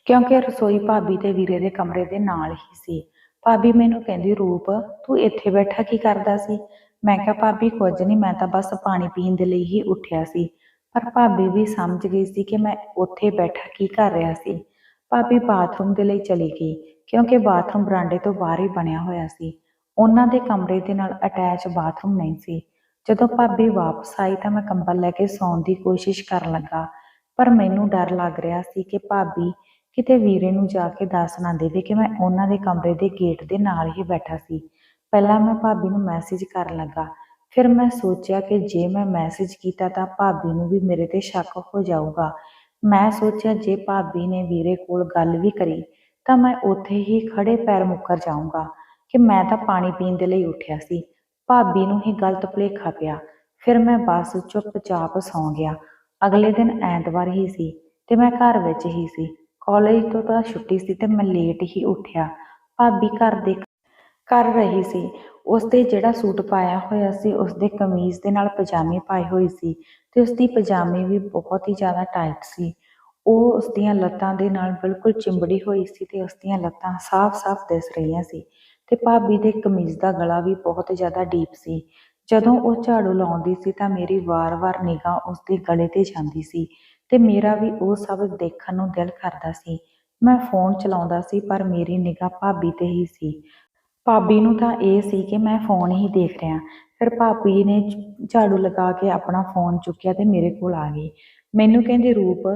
ਕਿਉਂਕਿ ਰਸੋਈ ਭਾਬੀ ਤੇ ਵੀਰੇ ਦੇ ਕਮਰੇ ਦੇ ਨਾਲ ਹੀ ਸੀ। ਭਾਬੀ ਮੈਨੂੰ ਕਹਿੰਦੀ, ਰੂਪ, ਤੂੰ ਇੱਥੇ ਬੈਠਾ ਕੀ ਕਰਦਾ ਸੀ? ਮੈਂ ਕਿਹਾ, ਭਾਬੀ, ਕੁਝ ਨਹੀਂ, ਮੈਂ ਤਾਂ ਬਸ ਪਾਣੀ ਪੀਣ ਦੇ ਲਈ ਹੀ ਉੱਠਿਆ ਸੀ। ਪਰ ਭਾਬੀ ਵੀ ਸਮਝ ਗਈ ਸੀ ਕਿ ਮੈਂ ਉੱਥੇ ਬੈਠਾ ਕੀ ਕਰ ਰਿਹਾ ਸੀ। ਭਾਬੀ ਬਾਥਰੂਮ ਦੇ ਲਈ ਚਲੀ ਗਈ, ਕਿਉਂਕਿ ਬਾਥਰੂਮ ਬਰਾਂਡੇ ਤੋਂ ਬਾਹਰ ਹੀ ਬਣਿਆ ਹੋਇਆ ਸੀ। ਉਹਨਾਂ ਦੇ ਕਮਰੇ ਦੇ ਨਾਲ ਅਟੈਚ ਬਾਥਰੂਮ ਨਹੀਂ ਸੀ। ਜਦੋਂ ਭਾਬੀ ਵਾਪਸ ਆਈ ਤਾਂ ਮੈਂ ਕੰਬਲ ਲੈ ਕੇ ਸੌਣ ਦੀ ਕੋਸ਼ਿਸ਼ ਕਰਨ ਲੱਗਾ, ਪਰ ਮੈਨੂੰ ਡਰ ਲੱਗ ਰਿਹਾ ਸੀ ਕਿ ਭਾਬੀ ਕਿਤੇ ਵੀਰੇ ਨੂੰ ਜਾ ਕੇ ਦੱਸ ਨਾ ਦੇਵੇ ਕਿ ਮੈਂ ਉਹਨਾਂ ਦੇ ਕਮਰੇ ਦੇ ਗੇਟ ਦੇ ਨਾਲ ਹੀ ਬੈਠਾ ਸੀ। ਪਹਿਲਾਂ ਮੈਂ ਭਾਬੀ ਨੂੰ ਮੈਸੇਜ ਕਰਨ ਲੱਗਾ ਫਿਰ ਮੈਂ ਸੋਚਿਆ ਕਿ ਜੇ ਮੈਂ ਮੈਸੇਜ ਕੀਤਾ ਤਾਂ ਭਾਬੀ ਨੂੰ ਵੀ ਮੇਰੇ ਤੇ ਸ਼ੱਕ ਹੋ ਜਾਊਗਾ। ਮੈਂ ਸੋਚਿਆ ਜੇ ਭਾਬੀ ਨੇ ਵੀਰੇ ਕੋਲ ਗੱਲ ਵੀ ਕਰੀ ਤਾਂ ਮੈਂ ਉੱਥੇ ਹੀ ਖੜੇ ਪੈਰ ਮੁੱਕਰ ਜਾਊਂਗਾ ਕਿ ਮੈਂ ਤਾਂ ਪਾਣੀ ਪੀਣ ਦੇ ਲਈ ਉੱਠਿਆ ਸੀ। ਭਾਬੀ ਨੂੰ ਹੀ ਗਲਤ ਭੁਲੇਖਾ ਪਿਆ। ਫਿਰ ਮੈਂ ਬਸ ਚੁੱਪਚਾਪ ਸੌਂ ਗਿਆ। ਅਗਲੇ ਦਿਨ ਐਤਵਾਰ ਹੀ ਸੀ ਤੇ ਮੈਂ ਘਰ ਵਿੱਚ ਹੀ ਸੀ। ਕਾਲਜ ਤੋਂ ਤਾਂ ਛੁੱਟੀ ਸੀ ਤੇ ਮੈਂ ਲੇਟ ਹੀ ਉੱਠਿਆ। ਭਾਬੀ ਘਰ ਦੇ ਕਰ ਰਹੀ ਸੀ। ਉਸਦੇ ਜਿਹੜਾ ਸੂਟ ਪਾਇਆ ਹੋਇਆ ਸੀ, ਉਸਦੇ ਕਮੀਜ਼ ਦੇ ਨਾਲ ਪਜਾਮੇ ਪਾਏ ਹੋਏ ਸੀ ਤੇ ਉਸਦੀ ਪਜਾਮੇ ਵੀ ਬਹੁਤ ਹੀ ਜ਼ਿਆਦਾ ਟਾਈਟ ਸੀ। ਉਹ ਉਸਦੀਆਂ ਲੱਤਾਂ ਦੇ ਨਾਲ ਬਿਲਕੁਲ ਚਿੰਬੜੀ ਹੋਈ ਸੀ ਤੇ ਉਸਦੀਆਂ ਲੱਤਾਂ ਸਾਫ਼-ਸਾਫ਼ ਦਿਸ ਰਹੀਆਂ ਸੀ ਤੇ ਭਾਬੀ ਦੇ ਕਮੀਜ਼ ਦਾ ਗਲਾ ਵੀ ਬਹੁਤ ਜ਼ਿਆਦਾ ਡੀਪ ਸੀ। ਜਦੋਂ ਉਹ ਝਾੜੂ ਲਾਉਂਦੀ ਸੀ ਤਾਂ ਮੇਰੀ ਵਾਰ-ਵਾਰ ਨਿਗਾਹ ਉਸਦੇ ਗਲੇ ਤੇ ਜਾਂਦੀ ਸੀ ਤੇ ਮੇਰਾ ਵੀ ਉਹ ਸਭ ਦੇਖਣ ਨੂੰ ਦਿਲ ਕਰਦਾ ਸੀ। ਮੈਂ ਫੋਨ ਚਲਾਉਂਦਾ ਸੀ ਪਰ ਮੇਰੀ ਨਿਗਾਹ ਭਾਬੀ ਤੇ ਹੀ ਸੀ। ਭਾਬੀ ਨੂੰ ਤਾਂ ਇਹ ਸੀ ਕਿ ਮੈਂ ਫੋਨ ਹੀ ਦੇਖ ਰਿਹਾ। ਫਿਰ ਭਾਬੀ ਨੇ ਝਾੜੂ ਲਗਾ ਕੇ ਆਪਣਾ ਫੋਨ ਚੁੱਕਿਆ ਤੇ ਮੇਰੇ ਕੋਲ ਆ ਗਈ। ਮੈਨੂੰ ਕਹਿੰਦੀ, ਰੂਪ,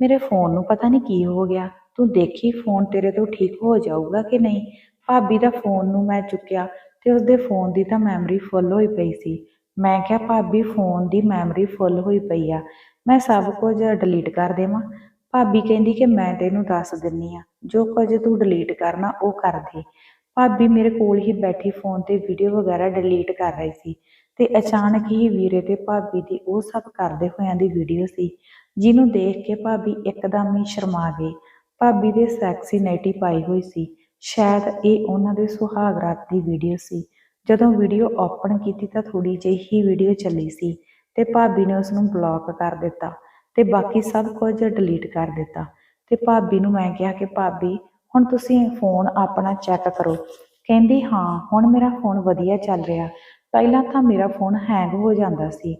ਮੇਰੇ ਫੋਨ ਨੂੰ ਪਤਾ ਨਹੀਂ ਕੀ ਹੋ ਗਿਆ। ਤੂੰ ਦੇਖੀ ਫੋਨ ਤੇਰੇ ਤੋਂ ਠੀਕ ਹੋ ਜਾਊਗਾ ਕਿ ਨਹੀਂ? ਭਾਬੀ ਦਾ ਫੋਨ ਨੂੰ ਮੈਂ ਚੁੱਕਿਆ ਤੇ ਉਸਦੇ ਫੋਨ ਦੀ ਤਾਂ ਮੈਮਰੀ ਫੁੱਲ ਹੋਈ ਪਈ ਸੀ। ਮੈਂ ਕਿਹਾ, ਭਾਬੀ ਫੋਨ ਦੀ ਮੈਮਰੀ ਫੁੱਲ ਹੋਈ ਪਈ ਆ। ਮੈਂ ਸਭ ਕੁਝ ਡਿਲੀਟ ਕਰ ਦੇਵਾਂ? ਭਾਬੀ ਕਹਿੰਦੀ ਕਿ ਮੈਂ ਤੈਨੂੰ ਦੱਸ ਦਿੰਨੀ ਆ। ਜੋ ਕੁਝ ਤੂੰ ਡਿਲੀਟ ਕਰਨਾ ਉਹ ਕਰ ਦੇ। ਭਾਬੀ ਮੇਰੇ ਕੋਲ ਹੀ ਬੈਠੀ ਫੋਨ ਤੇ ਵੀਡੀਓ ਵਗੈਰਾ ਡਿਲੀਟ ਕਰ ਰਹੀ ਸੀ ਤੇ ਅਚਾਨਕ ਹੀ ਵੀਰੇ ਤੇ ਭਾਬੀ ਦੀ ਉਹ ਸਭ ਕਰਦੇ ਹੋਇਆਂ ਦੀ ਵੀਡੀਓ ਸੀ ਜਿਹਨੂੰ ਦੇਖ ਕੇ ਭਾਬੀ ਇੱਕਦਮ ਹੀ ਸ਼ਰਮਾ ਗਈ। ਭਾਬੀ ਦੇ ਸੈਕਸੀ ਨਾਈਟੀ ਪਾਈ ਹੋਈ ਸੀ। ਸ਼ਾਇਦ ਇਹ ਉਹਨਾਂ ਦੇ ਸੁਹਾਗ ਰਾਤ ਦੀ ਵੀਡੀਓ ਸੀ। ਜਦੋਂ ਵੀਡੀਓ ਓਪਨ ਕੀਤੀ ਤਾਂ ਥੋੜੀ ਜਿਹੀ ਹੀ ਵੀਡੀਓ ਚੱਲੀ ਸੀ ਤੇ ਭਾਬੀ ਨੇ ਉਸ ਨੂੰ ਬਲੌਕ ਕਰ ਦਿੱਤਾ ਤੇ ਬਾਕੀ ਸਭ ਕੁਝ ਡਿਲੀਟ ਕਰ ਦਿੱਤਾ। ਤੇ ਭਾਬੀ ਨੂੰ ਮੈਂ ਕਿਹਾ ਕਿ ਭਾਬੀ ਹੁਣ ਤੁਸੀਂ ਫੋਨ ਆਪਣਾ ਚੈੱਕ ਕਰੋ। ਕਹਿੰਦੀ, ਹਾਂ, ਹੁਣ ਮੇਰਾ ਫੋਨ ਵਧੀਆ ਚੱਲ ਰਿਹਾ। ਪਹਿਲਾਂ ਤਾਂ ਮੇਰਾ ਫੋਨ ਹੈਂਗ ਹੋ ਜਾਂਦਾ ਸੀ।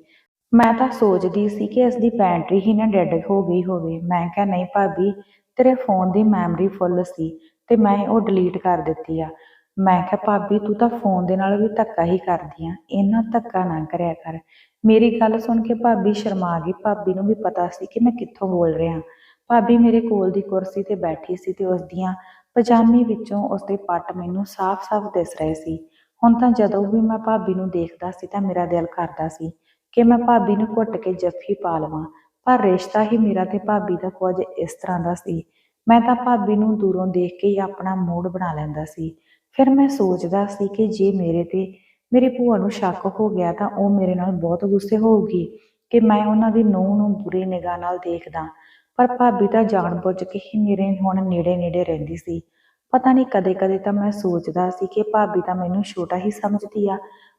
ਮੈਂ ਤਾਂ ਸੋਚਦੀ ਸੀ ਕਿ ਇਸ ਦੀ ਬੈਟਰੀ ਹੀ ਨਾ ਡੈਡ ਹੋ ਗਈ ਹੋਵੇ। ਮੈਂ ਕਿਹਾ, ਨਹੀਂ ਭਾਬੀ, ਤੇਰੇ ਫੋਨ ਦੀ ਮੈਮਰੀ ਫੁੱਲ ਸੀ ਤੇ ਮੈਂ ਉਹ ਡਿਲੀਟ ਕਰ ਦਿੱਤੀ ਆ। ਮੈਂ ਕਿਹਾ, ਭਾਬੀ, ਤੂੰ ਤਾਂ ਫੋਨ ਦੇ ਨਾਲ ਵੀ ਧੱਕਾ ਹੀ ਕਰਦੀ ਆ। ਇੰਨਾ ਧੱਕਾ ਨਾ ਕਰਿਆ ਕਰ। ਮੇਰੀ ਗੱਲ ਸੁਣ ਕੇ ਭਾਬੀ ਸ਼ਰਮਾ ਗਈ। ਭਾਬੀ ਨੂੰ ਵੀ ਪਤਾ ਸੀ ਕਿ ਮੈਂ ਕਿੱਥੋਂ ਬੋਲ ਰਿਹਾ। ਭਾਬੀ ਮੇਰੇ ਕੋਲ ਦੀ ਕੁਰਸੀ ਤੇ ਬੈਠੀ ਸੀ ਤੇ ਉਸ ਦੀਆਂ ਪਜਾਮੀ ਵਿੱਚੋਂ ਉਸ ਦੇ ਪੱਟ ਮੈਨੂੰ ਸਾਫ਼-ਸਾਫ਼ ਦਿਸ ਰਹੇ ਸੀ। ਹੁਣ ਤਾਂ ਜਦੋਂ ਵੀ ਮੈਂ ਭਾਬੀ ਨੂੰ ਦੇਖਦਾ ਸੀ ਤਾਂ ਮੇਰਾ ਦਿਲ ਕਰਦਾ ਸੀ ਕਿ ਮੈਂ ਭਾਬੀ ਨੂੰ ਘੁੱਟ ਕੇ ਜੱਫੀ ਪਾ ਲਵਾਂ, ਪਰ ਰਿਸ਼ਤਾ ਹੀ ਮੇਰਾ ਤੇ ਭਾਬੀ ਦਾ ਕੁਝ ਇਸ ਤਰ੍ਹਾਂ ਦਾ ਸੀ। ਮੈਂ ਤਾਂ ਭਾਬੀ ਨੂੰ ਦੂਰੋਂ ਦੇਖ ਕੇ ਹੀ ਆਪਣਾ ਮੂਡ ਬਣਾ ਲੈਂਦਾ ਸੀ। ਫਿਰ ਮੈਂ ਸੋਚਦਾ ਸੀ ਕਿ ਜੇ ਮੇਰੇ ਤੇ ਮੇਰੀ ਭੂਆ ਨੂੰ ਸ਼ੱਕ ਹੋ ਗਿਆ ਤਾਂ ਉਹ ਮੇਰੇ ਨਾਲ ਬਹੁਤ ਗੁੱਸੇ ਹੋਊਗੀ ਕਿ ਮੈਂ ਉਹਨਾਂ ਦੀ ਨੂੰਹ ਨੂੰ ਬੁਰੀ ਨਿਗਾਹ ਨਾਲ ਦੇਖਦਾ। ਪਰ ਭਾਬੀ ਤਾਂ ਜਾਣਬੁੱਝ ਕੇ ਹੀ ਮੇਰੇ ਹੁਣ ਨੇੜੇ ਨੇੜੇ ਰਹਿੰਦੀ ਸੀ। ਪਤਾ ਨਹੀਂ ਕਦੇ ਕਦੇ ਤਾਂ ਮੈਂ ਸੋਚਦਾ ਸੀ ਕਿ ਭਾਬੀ ਤਾਂ ਮੈਨੂੰ ਛੋਟਾ ਹੀ ਸਮਝਦੀ ਆ,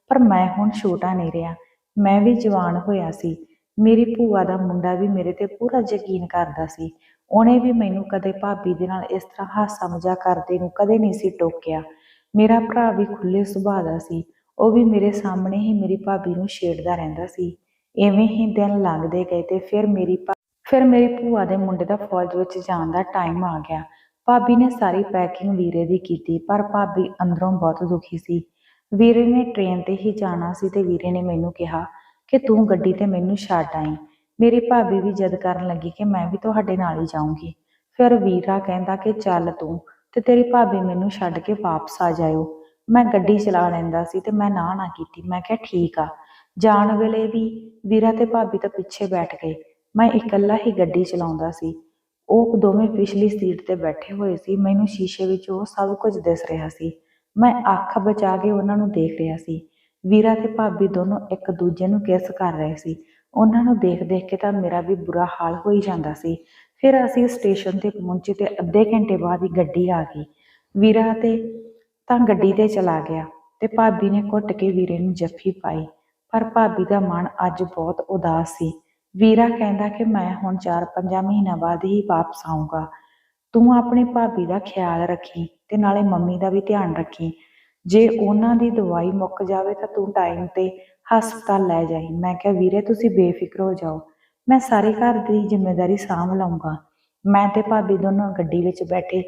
ਪਰ ਮੈਂ ਹੁਣ ਛੋਟਾ ਨਹੀਂ ਰਿਹਾ। ਮੈਂ ਵੀ ਜਵਾਨ ਹੋਇਆ ਸੀ। ਮੇਰੀ ਭੂਆ ਦਾ ਮੁੰਡਾ ਵੀ ਮੇਰੇ ਤੇ ਪੂਰਾ ਯਕੀਨ ਕਰਦਾ ਸੀ। ਉਹਨੇ ਵੀ ਮੈਨੂੰ ਕਦੇ ਭਾਬੀ ਦੇ ਨਾਲ ਇਸ ਤਰ੍ਹਾਂ ਹਾਸਾ ਮਜ਼ਾਕ ਕਰਦੇ ਨੂੰ ਕਦੇ ਨਹੀਂ ਸੀ ਟੋਕਿਆ। ਮੇਰਾ ਭਰਾ ਵੀ ਖੁੱਲੇ ਸੁਭਾਅ ਦਾ ਸੀ। ਉਹ ਵੀ ਮੇਰੇ ਸਾਹਮਣੇ ਹੀ ਮੇਰੀ ਭਾਬੀ ਨੂੰ ਛੇੜਦਾ ਰਹਿੰਦਾ ਸੀ। ਐਵੇਂ ਹੀ ਦਿਨ ਲੰਘਦੇ ਗਏ ਤੇ ਫਿਰ ਮੇਰੀ ਫਿਰ ਮੇਰੀ ਭੂਆ ਦੇ ਮੁੰਡੇ ਦਾ ਫੌਜ ਵਿੱਚ ਜਾਣ ਦਾ ਟਾਈਮ ਆ ਗਿਆ। ਭਾਬੀ ਨੇ ਸਾਰੀ ਪੈਕਿੰਗ ਵੀਰੇ ਦੀ ਕੀਤੀ, ਪਰ ਭਾਬੀ ਅੰਦਰੋਂ ਬਹੁਤ ਦੁਖੀ ਸੀ। ਵੀਰੇ ਨੇ ਟ੍ਰੇਨ ਤੇ ਹੀ ਜਾਣਾ ਸੀ ਤੇ ਵੀਰੇ ਨੇ ਮੈਨੂੰ ਕਿਹਾ ਕਿ ਤੂੰ ਗੱਡੀ ਤੇ ਮੈਨੂੰ ਛੱਡ ਆਈ। ਮੇਰੀ ਭਾਬੀ ਵੀ ਜਦ ਕਰਨ ਲੱਗੀ ਕਿ ਮੈਂ ਵੀ ਤੁਹਾਡੇ ਨਾਲ ਹੀ ਜਾਊਂਗੀ। ਫਿਰ ਵੀਰਾ ਕਹਿੰਦਾ ਕਿ ਚੱਲ ਤੂੰ ਤੇ ਤੇਰੀ ਭਾਬੀ ਮੈਨੂੰ ਛੱਡ ਕੇ ਵਾਪਸ ਆ ਜਾਇਓ। ਮੈਂ ਗੱਡੀ ਚਲਾ ਲੈਂਦਾ ਸੀ ਤੇ ਮੈਂ ਨਾ ਨਾ ਕੀਤੀ। ਮੈਂ ਕਿਹਾ ਠੀਕ ਆ। ਜਾਣ ਵੇਲੇ ਵੀ ਵੀਰਾ ਤੇ ਭਾਬੀ ਤਾਂ ਪਿੱਛੇ ਬੈਠ ਗਏ। ਮੈਂ ਇਕੱਲਾ ਹੀ ਗੱਡੀ ਚਲਾਉਂਦਾ ਸੀ। ਉਹ ਦੋਵੇਂ ਪਿਛਲੀ ਸੀਟ ਤੇ ਬੈਠੇ ਹੋਏ ਸੀ। ਮੈਨੂੰ ਸ਼ੀਸ਼ੇ ਵਿੱਚ ਉਹ ਸਭ ਕੁਝ ਦਿਸ ਰਿਹਾ ਸੀ। ਮੈਂ ਅੱਖ ਬਚਾ ਕੇ ਉਹਨਾਂ ਨੂੰ ਦੇਖ ਰਿਹਾ ਸੀ। ਵੀਰਾ ਤੇ ਭਾਬੀ ਦੋਨੋਂ ਇੱਕ ਦੂਜੇ ਨੂੰ ਕਿਸ ਕਰ ਰਹੇ ਸੀ। ਉਹਨਾਂ ਨੂੰ ਦੇਖ ਦੇਖ ਕੇ ਤਾਂ ਮੇਰਾ ਵੀ ਬੁਰਾ ਹਾਲ ਹੋਈ ਜਾਂਦਾ ਸੀ। ਫਿਰ ਅਸੀਂ ਸਟੇਸ਼ਨ ਤੇ ਪਹੁੰਚੇ ਤੇ ਅੱਧੇ ਘੰਟੇ ਬਾਅਦ ਹੀ ਗੱਡੀ ਆ ਗਈ। ਵੀਰਾ ਤੇ ਤਾਂ ਗੱਡੀ ਤੇ ਚਲਾ ਗਿਆ ਤੇ ਭਾਬੀ ਨੇ ਘੁੱਟ ਕੇ ਵੀਰੇ ਨੂੰ ਜੱਫੀ ਪਾਈ। ਪਰ ਭਾਬੀ ਦਾ ਮਨ ਅੱਜ ਬਹੁਤ ਉਦਾਸ ਸੀ। ਵੀਰਾ ਕਹਿੰਦਾ ਕਿ ਮੈਂ ਹੁਣ 4-5 ਮਹੀਨਿਆਂ ਬਾਅਦ ਹੀ ਵਾਪਸ ਆਊਂਗਾ। ਤੂੰ ਆਪਣੇ ਭਾਬੀ ਦਾ ਖਿਆਲ ਰੱਖੀ ਤੇ ਨਾਲੇ ਮੰਮੀ ਦਾ ਵੀ ਧਿਆਨ ਰੱਖੀ। ਜੇ ਉਹਨਾਂ ਦੀ ਦਵਾਈ ਮੁੱਕ ਜਾਵੇ ਤਾਂ ਤੂੰ ਟਾਈਮ ਤੇ ਹਸਪਤਾਲ ਲੈ ਜਾਈ। ਮੈਂ ਕਿਹਾ, ਵੀਰੇ, ਤੁਸੀਂ ਬੇਫਿਕਰ ਹੋ ਜਾਓ। ਮੈਂ ਸਾਰੇ ਘਰ ਦੀ ਜ਼ਿੰਮੇਵਾਰੀ ਸਾਂਭ ਲਵਾਂਗਾ ਮੈਂ ਤੇ ਭਾਬੀ ਦੋਨੋਂ ਗੱਡੀ ਵਿੱਚ ਬੈਠੇ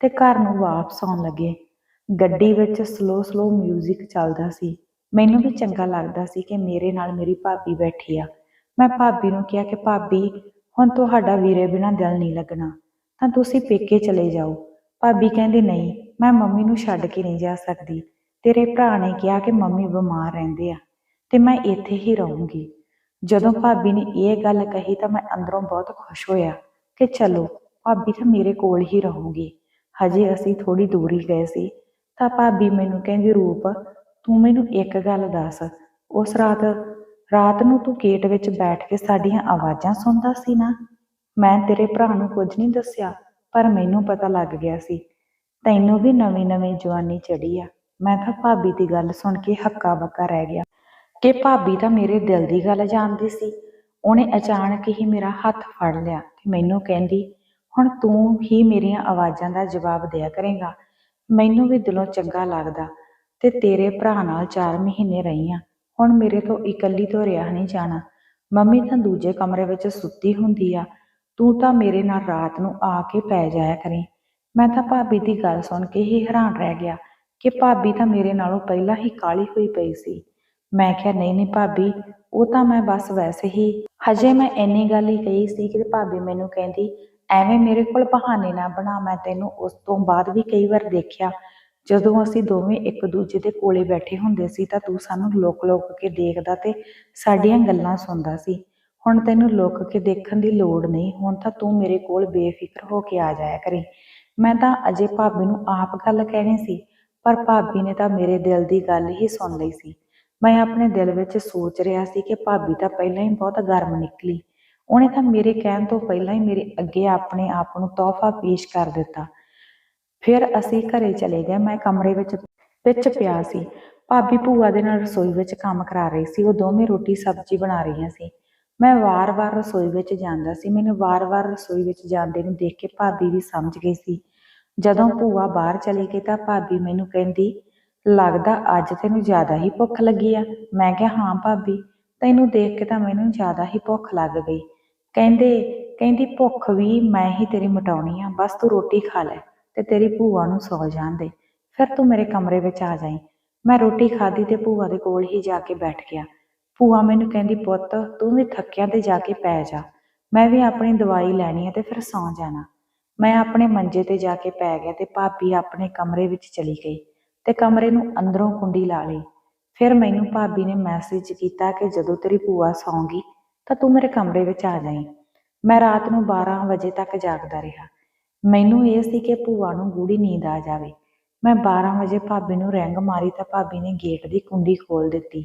ਤੇ ਘਰ ਨੂੰ ਵਾਪਸ ਆਉਣ ਲੱਗੇ। ਗੱਡੀ ਵਿੱਚ ਸਲੋ ਸਲੋ 뮤직 ਚੱਲਦਾ ਸੀ। ਮੈਨੂੰ ਵੀ ਚੰਗਾ ਲੱਗਦਾ ਸੀ ਕਿ ਮੇਰੇ ਨਾਲ ਮੇਰੀ ਭਾਬੀ ਬੈਠੀ ਆ। ਮੈਂ ਭਾਬੀ ਨੂੰ ਕਿਹਾ ਕਿ ਭਾਬੀ, ਹੁਣ ਤੁਹਾਡਾ ਵੀਰੇ ਬਿਨਾਂ ਦਿਲ ਨਹੀਂ ਲੱਗਣਾ, ਤਾਂ ਤੁਸੀਂ ਪੇਕੇ ਚਲੇ ਜਾਓ। ਭਾਬੀ ਕਹਿੰਦੀ, ਨਹੀਂ, ਮੈਂ ਮੰਮੀ ਨੂੰ ਛੱਡ ਕੇ ਨਹੀਂ ਜਾ ਸਕਦੀ। ਤੇਰੇ ਭਰਾ ਨੇ ਕਿਹਾ ਕਿ ਮੰਮੀ ਬਿਮਾਰ ਰਹਿੰਦੇ ਆ, ਤੇ ਮੈਂ ਇੱਥੇ ਹੀ ਰਹੂੰਗੀ। ਜਦੋਂ ਭਾਬੀ ਨੇ ਇਹ ਗੱਲ ਕਹੀ, ਤਾਂ ਮੈਂ ਅੰਦਰੋਂ ਬਹੁਤ ਖੁਸ਼ ਹੋਇਆ ਕਿ ਚਲੋ, ਭਾਬੀ ਤਾਂ ਮੇਰੇ ਕੋਲ ਹੀ ਰਹੂਗੀ। ਹਜੇ ਅਸੀਂ ਥੋੜੀ ਦੂਰ ਹੀ ਗਏ ਸੀ, ਤਾਂ ਭਾਬੀ ਮੈਨੂੰ ਕਹਿੰਦੀ, ਰੂਪ, ਤੂੰ ਮੈਨੂੰ ਇੱਕ ਗੱਲ ਦੱਸ। ਉਸ ਰਾਤ ਰਾਤ ਨੂੰ ਤੂੰ ਗੇਟ ਵਿੱਚ ਬੈਠ ਕੇ ਸਾਡੀਆਂ ਆਵਾਜ਼ਾਂ ਸੁਣਦਾ ਸੀ ਨਾ? ਮੈਂ ਤੇਰੇ ਭਰਾ ਨੂੰ ਕੁਝ ਨਹੀਂ ਦੱਸਿਆ, ਪਰ ਮੈਨੂੰ ਪਤਾ ਲੱਗ ਗਿਆ ਸੀ। ਤੈਨੂੰ ਵੀ ਨਵੀਂ ਨਵੀਂ ਜਵਾਨੀ ਚੜੀ ਆ। ਮੈਂ ਤਾਂ ਭਾਬੀ ਦੀ ਗੱਲ ਸੁਣ ਕੇ ਹੱਕਾ ਬੱਕਾ ਰਹਿ ਗਿਆ। ਕਿ ਭਾਬੀ ਤਾਂ ਮੇਰੇ ਦਿਲ ਦੀ ਗੱਲ ਜਾਣਦੀ ਸੀ। ਉਹਨੇ ਅਚਾਨਕ ਹੀ ਮੇਰਾ ਹੱਥ ਫੜ ਲਿਆ ਤੇ ਮੈਨੂੰ ਕਹਿੰਦੀ, ਹੁਣ ਤੂੰ ਹੀ ਮੇਰੀਆਂ ਆਵਾਜ਼ਾਂ ਦਾ ਜਵਾਬ ਦਿਆ ਕਰੇਗਾ। ਮੈਨੂੰ ਵੀ ਦਿਲੋਂ ਚੰਗਾ ਲੱਗਦਾ ਤੇ ਤੇਰੇ ਭਰਾ ਨਾਲ 4 ਮਹੀਨੇ ਰਹੀਆਂ। ਹੁਣ ਮੇਰੇ ਤੋਂ ਇਕੱਲੀ ਤੋਂ ਰਿਹਾ ਨਹੀਂ ਜਾਣਾ। ਮੰਮੀ ਤਾਂ ਦੂਜੇ ਕਮਰੇ ਵਿੱਚ ਸੁੱਤੀ ਹੁੰਦੀ ਆ। ਤੂੰ ਤਾਂ ਮੇਰੇ ਨਾਲ ਰਾਤ ਨੂੰ ਆ ਕੇ ਪੈ ਜਾਇਆ ਕਰੀ। ਮੈਂ ਤਾਂ ਭਾਬੀ ਦੀ ਗੱਲ ਸੁਣ ਕੇ ਹੀ ਹੈਰਾਨ ਰਹਿ ਗਿਆ ਕਿ ਭਾਬੀ ਤਾਂ ਮੇਰੇ ਨਾਲੋਂ ਪਹਿਲਾਂ ਹੀ ਕਾਲੀ ਹੋਈ ਪਈ ਸੀ। ਮੈਂ ਕਿਹਾ, ਨਹੀਂ ਨਹੀਂ ਭਾਬੀ, ਉਹ ਤਾਂ ਮੈਂ ਬਸ ਵੈਸੇ ਹੀ ਹਜੇ ਮੈਂ ਇੰਨੀ ਗੱਲ ਹੀ ਕਹੀ ਸੀ ਕਿ ਭਾਬੀ ਮੈਨੂੰ ਕਹਿੰਦੀ, ਐਵੇਂ ਮੇਰੇ ਕੋਲ ਬਹਾਨੇ ਨਾ ਬਣਾ, ਮੈਂ ਤੈਨੂੰ ਉਸ ਤੋਂ ਬਾਅਦ ਵੀ ਕਈ ਵਾਰ ਦੇਖਿਆ। ਜਦੋਂ ਅਸੀਂ ਦੋਵੇਂ ਇੱਕ ਦੂਜੇ ਦੇ ਕੋਲੇ ਬੈਠੇ ਹੁੰਦੇ ਸੀ ਤਾਂ ਤੂੰ ਸਾਨੂੰ ਲੁਕ ਲੁਕ ਕੇ ਦੇਖਦਾ ਤੇ ਸਾਡੀਆਂ ਗੱਲਾਂ ਸੁਣਦਾ ਸੀ। ਹੁਣ ਤੈਨੂੰ ਲੁੱਕ ਕੇ ਦੇਖਣ ਦੀ ਲੋੜ ਨਹੀਂ, ਹੁਣ ਤਾਂ ਤੂੰ ਮੇਰੇ ਕੋਲ ਬੇਫਿਕਰ ਹੋ ਕੇ ਆ ਜਾਇਆ ਕਰੇ। ਮੈਂ ਤਾਂ ਅਜੇ ਭਾਬੀ ਨੂੰ ਆਪ ਗੱਲ ਕਹਿਣੀ ਸੀ, ਪਰ ਭਾਬੀ ਨੇ ਤਾਂ ਮੇਰੇ ਦਿਲ ਦੀ ਗੱਲ ਹੀ ਸੁਣ ਲਈ ਸੀ। ਮੈਂ ਆਪਣੇ ਦਿਲ ਵਿੱਚ ਸੋਚ ਰਿਹਾ ਸੀ ਕਿ ਭਾਬੀ ਤਾਂ ਪਹਿਲਾਂ ਹੀ ਬਹੁਤ ਗਰਮ ਨਿਕਲੀ। ਉਹਨੇ ਤਾਂ ਮੇਰੇ ਕਹਿਣ ਤੋਂ ਪਹਿਲਾਂ ਹੀ ਮੇਰੇ ਅੱਗੇ ਆਪਣੇ ਆਪ ਨੂੰ ਤੋਹਫਾ ਪੇਸ਼ ਕਰ ਦਿੱਤਾ। ਫਿਰ ਅਸੀਂ ਘਰੇ ਚਲੇ ਗਏ। ਮੈਂ ਕਮਰੇ ਵਿੱਚ ਵਿੱਚ ਪਿਆ ਸੀ। ਭਾਬੀ ਭੂਆ ਦੇ ਨਾਲ ਰਸੋਈ ਵਿੱਚ ਕੰਮ ਕਰਾ ਰਹੀ ਸੀ। ਉਹ ਦੋਵੇਂ ਰੋਟੀ, ਸਬਜ਼ੀ ਬਣਾ ਰਹੀਆਂ ਸੀ। ਮੈਂ ਵਾਰ-ਵਾਰ ਰਸੋਈ ਵਿੱਚ ਜਾਂਦਾ ਸੀ। ਮੈਨੂੰ ਵਾਰ-ਵਾਰ ਰਸੋਈ ਵਿੱਚ ਜਾਂਦੇ ਨੂੰ ਦੇਖ ਕੇ ਭਾਬੀ ਵੀ ਸਮਝ ਗਈ ਸੀ। ਜਦੋਂ ਭੂਆ ਬਾਹਰ ਚਲੀ ਗਈ ਤਾਂ ਭਾਬੀ ਮੈਨੂੰ ਕਹਿੰਦੀ, ਲੱਗਦਾ ਅੱਜ ਤੈਨੂੰ ਜ਼ਿਆਦਾ ਹੀ ਭੁੱਖ ਲੱਗੀ ਆ। ਮੈਂ ਕਿਹਾ, ਹਾਂ ਭਾਬੀ, ਤੈਨੂੰ ਦੇਖ ਕੇ ਤਾਂ ਮੈਨੂੰ ਜ਼ਿਆਦਾ ਹੀ ਭੁੱਖ ਲੱਗ ਗਈ। ਕਹਿੰਦੇ, ਕਹਿੰਦੀ ਭੁੱਖ ਵੀ ਮੈਂ ਹੀ ਤੇਰੀ ਮਟਾਉਣੀ ਆ। ਬਸ ਤੂੰ ਰੋਟੀ ਖਾ ਲੈ। ਤੇ ਤੇਰੀ ਭੂਆ ਨੂੰ ਸੌ ਜਾਣ ਦੇ। ਫਿਰ ਤੂੰ ਮੇਰੇ ਕਮਰੇ ਵਿੱਚ ਆ ਜਾਈਂ। ਮੈਂ ਰੋਟੀ ਖਾਧੀ ਤੇ ਭੂਆ ਦੇ ਕੋਲ ਹੀ ਜਾ ਕੇ ਬੈਠ ਗਿਆ। ਭੂਆ ਮੈਨੂੰ ਕਹਿੰਦੀ, ਪੁੱਤ, ਤੂੰ ਵੀ ਥੱਕਿਆਂ ਤੇ ਜਾ ਕੇ ਪੈ ਜਾ। ਮੈਂ ਵੀ ਆਪਣੀ ਦਵਾਈ ਲੈਣੀ ਹੈ ਤੇ ਫਿਰ ਸੌਂ ਜਾਣਾ। ਮੈਂ ਆਪਣੇ ਮੰਜੇ ਤੇ ਜਾ ਕੇ ਪੈ ਗਿਆ ਤੇ ਭਾਬੀ ਆਪਣੇ ਕਮਰੇ ਵਿੱਚ ਚਲੀ ਗਈ ਤੇ ਕਮਰੇ ਨੂੰ ਅੰਦਰੋਂ ਕੁੰਡੀ ਲਾ ਲਈ। ਫਿਰ ਮੈਨੂੰ ਭਾਬੀ ਨੇ ਮੈਸੇਜ ਕੀਤਾ ਕਿ ਜਦੋਂ ਤੇਰੀ ਭੂਆ ਸੌਂਗੀ ਤਾਂ ਤੂੰ ਮੇਰੇ ਕਮਰੇ ਵਿੱਚ ਆ ਜਾਈਂ। ਮੈਂ ਰਾਤ ਨੂੰ 12 ਵਜੇ ਤੱਕ ਜਾਗਦਾ ਰਿਹਾ। ਮੈਨੂੰ ਇਹ ਸੀ ਕਿ ਭੂਆ ਨੂੰ ਗੂੜੀ ਨੀਂਦ ਆ ਜਾਵੇ। ਮੈਂ 12 ਵਜੇ ਭਾਬੀ ਨੂੰ ਰੈਂਗ ਮਾਰੀ ਤਾਂ ਭਾਬੀ ਨੇ ਗੇਟ ਦੀ ਕੁੰਡੀ ਖੋਲ ਦਿੱਤੀ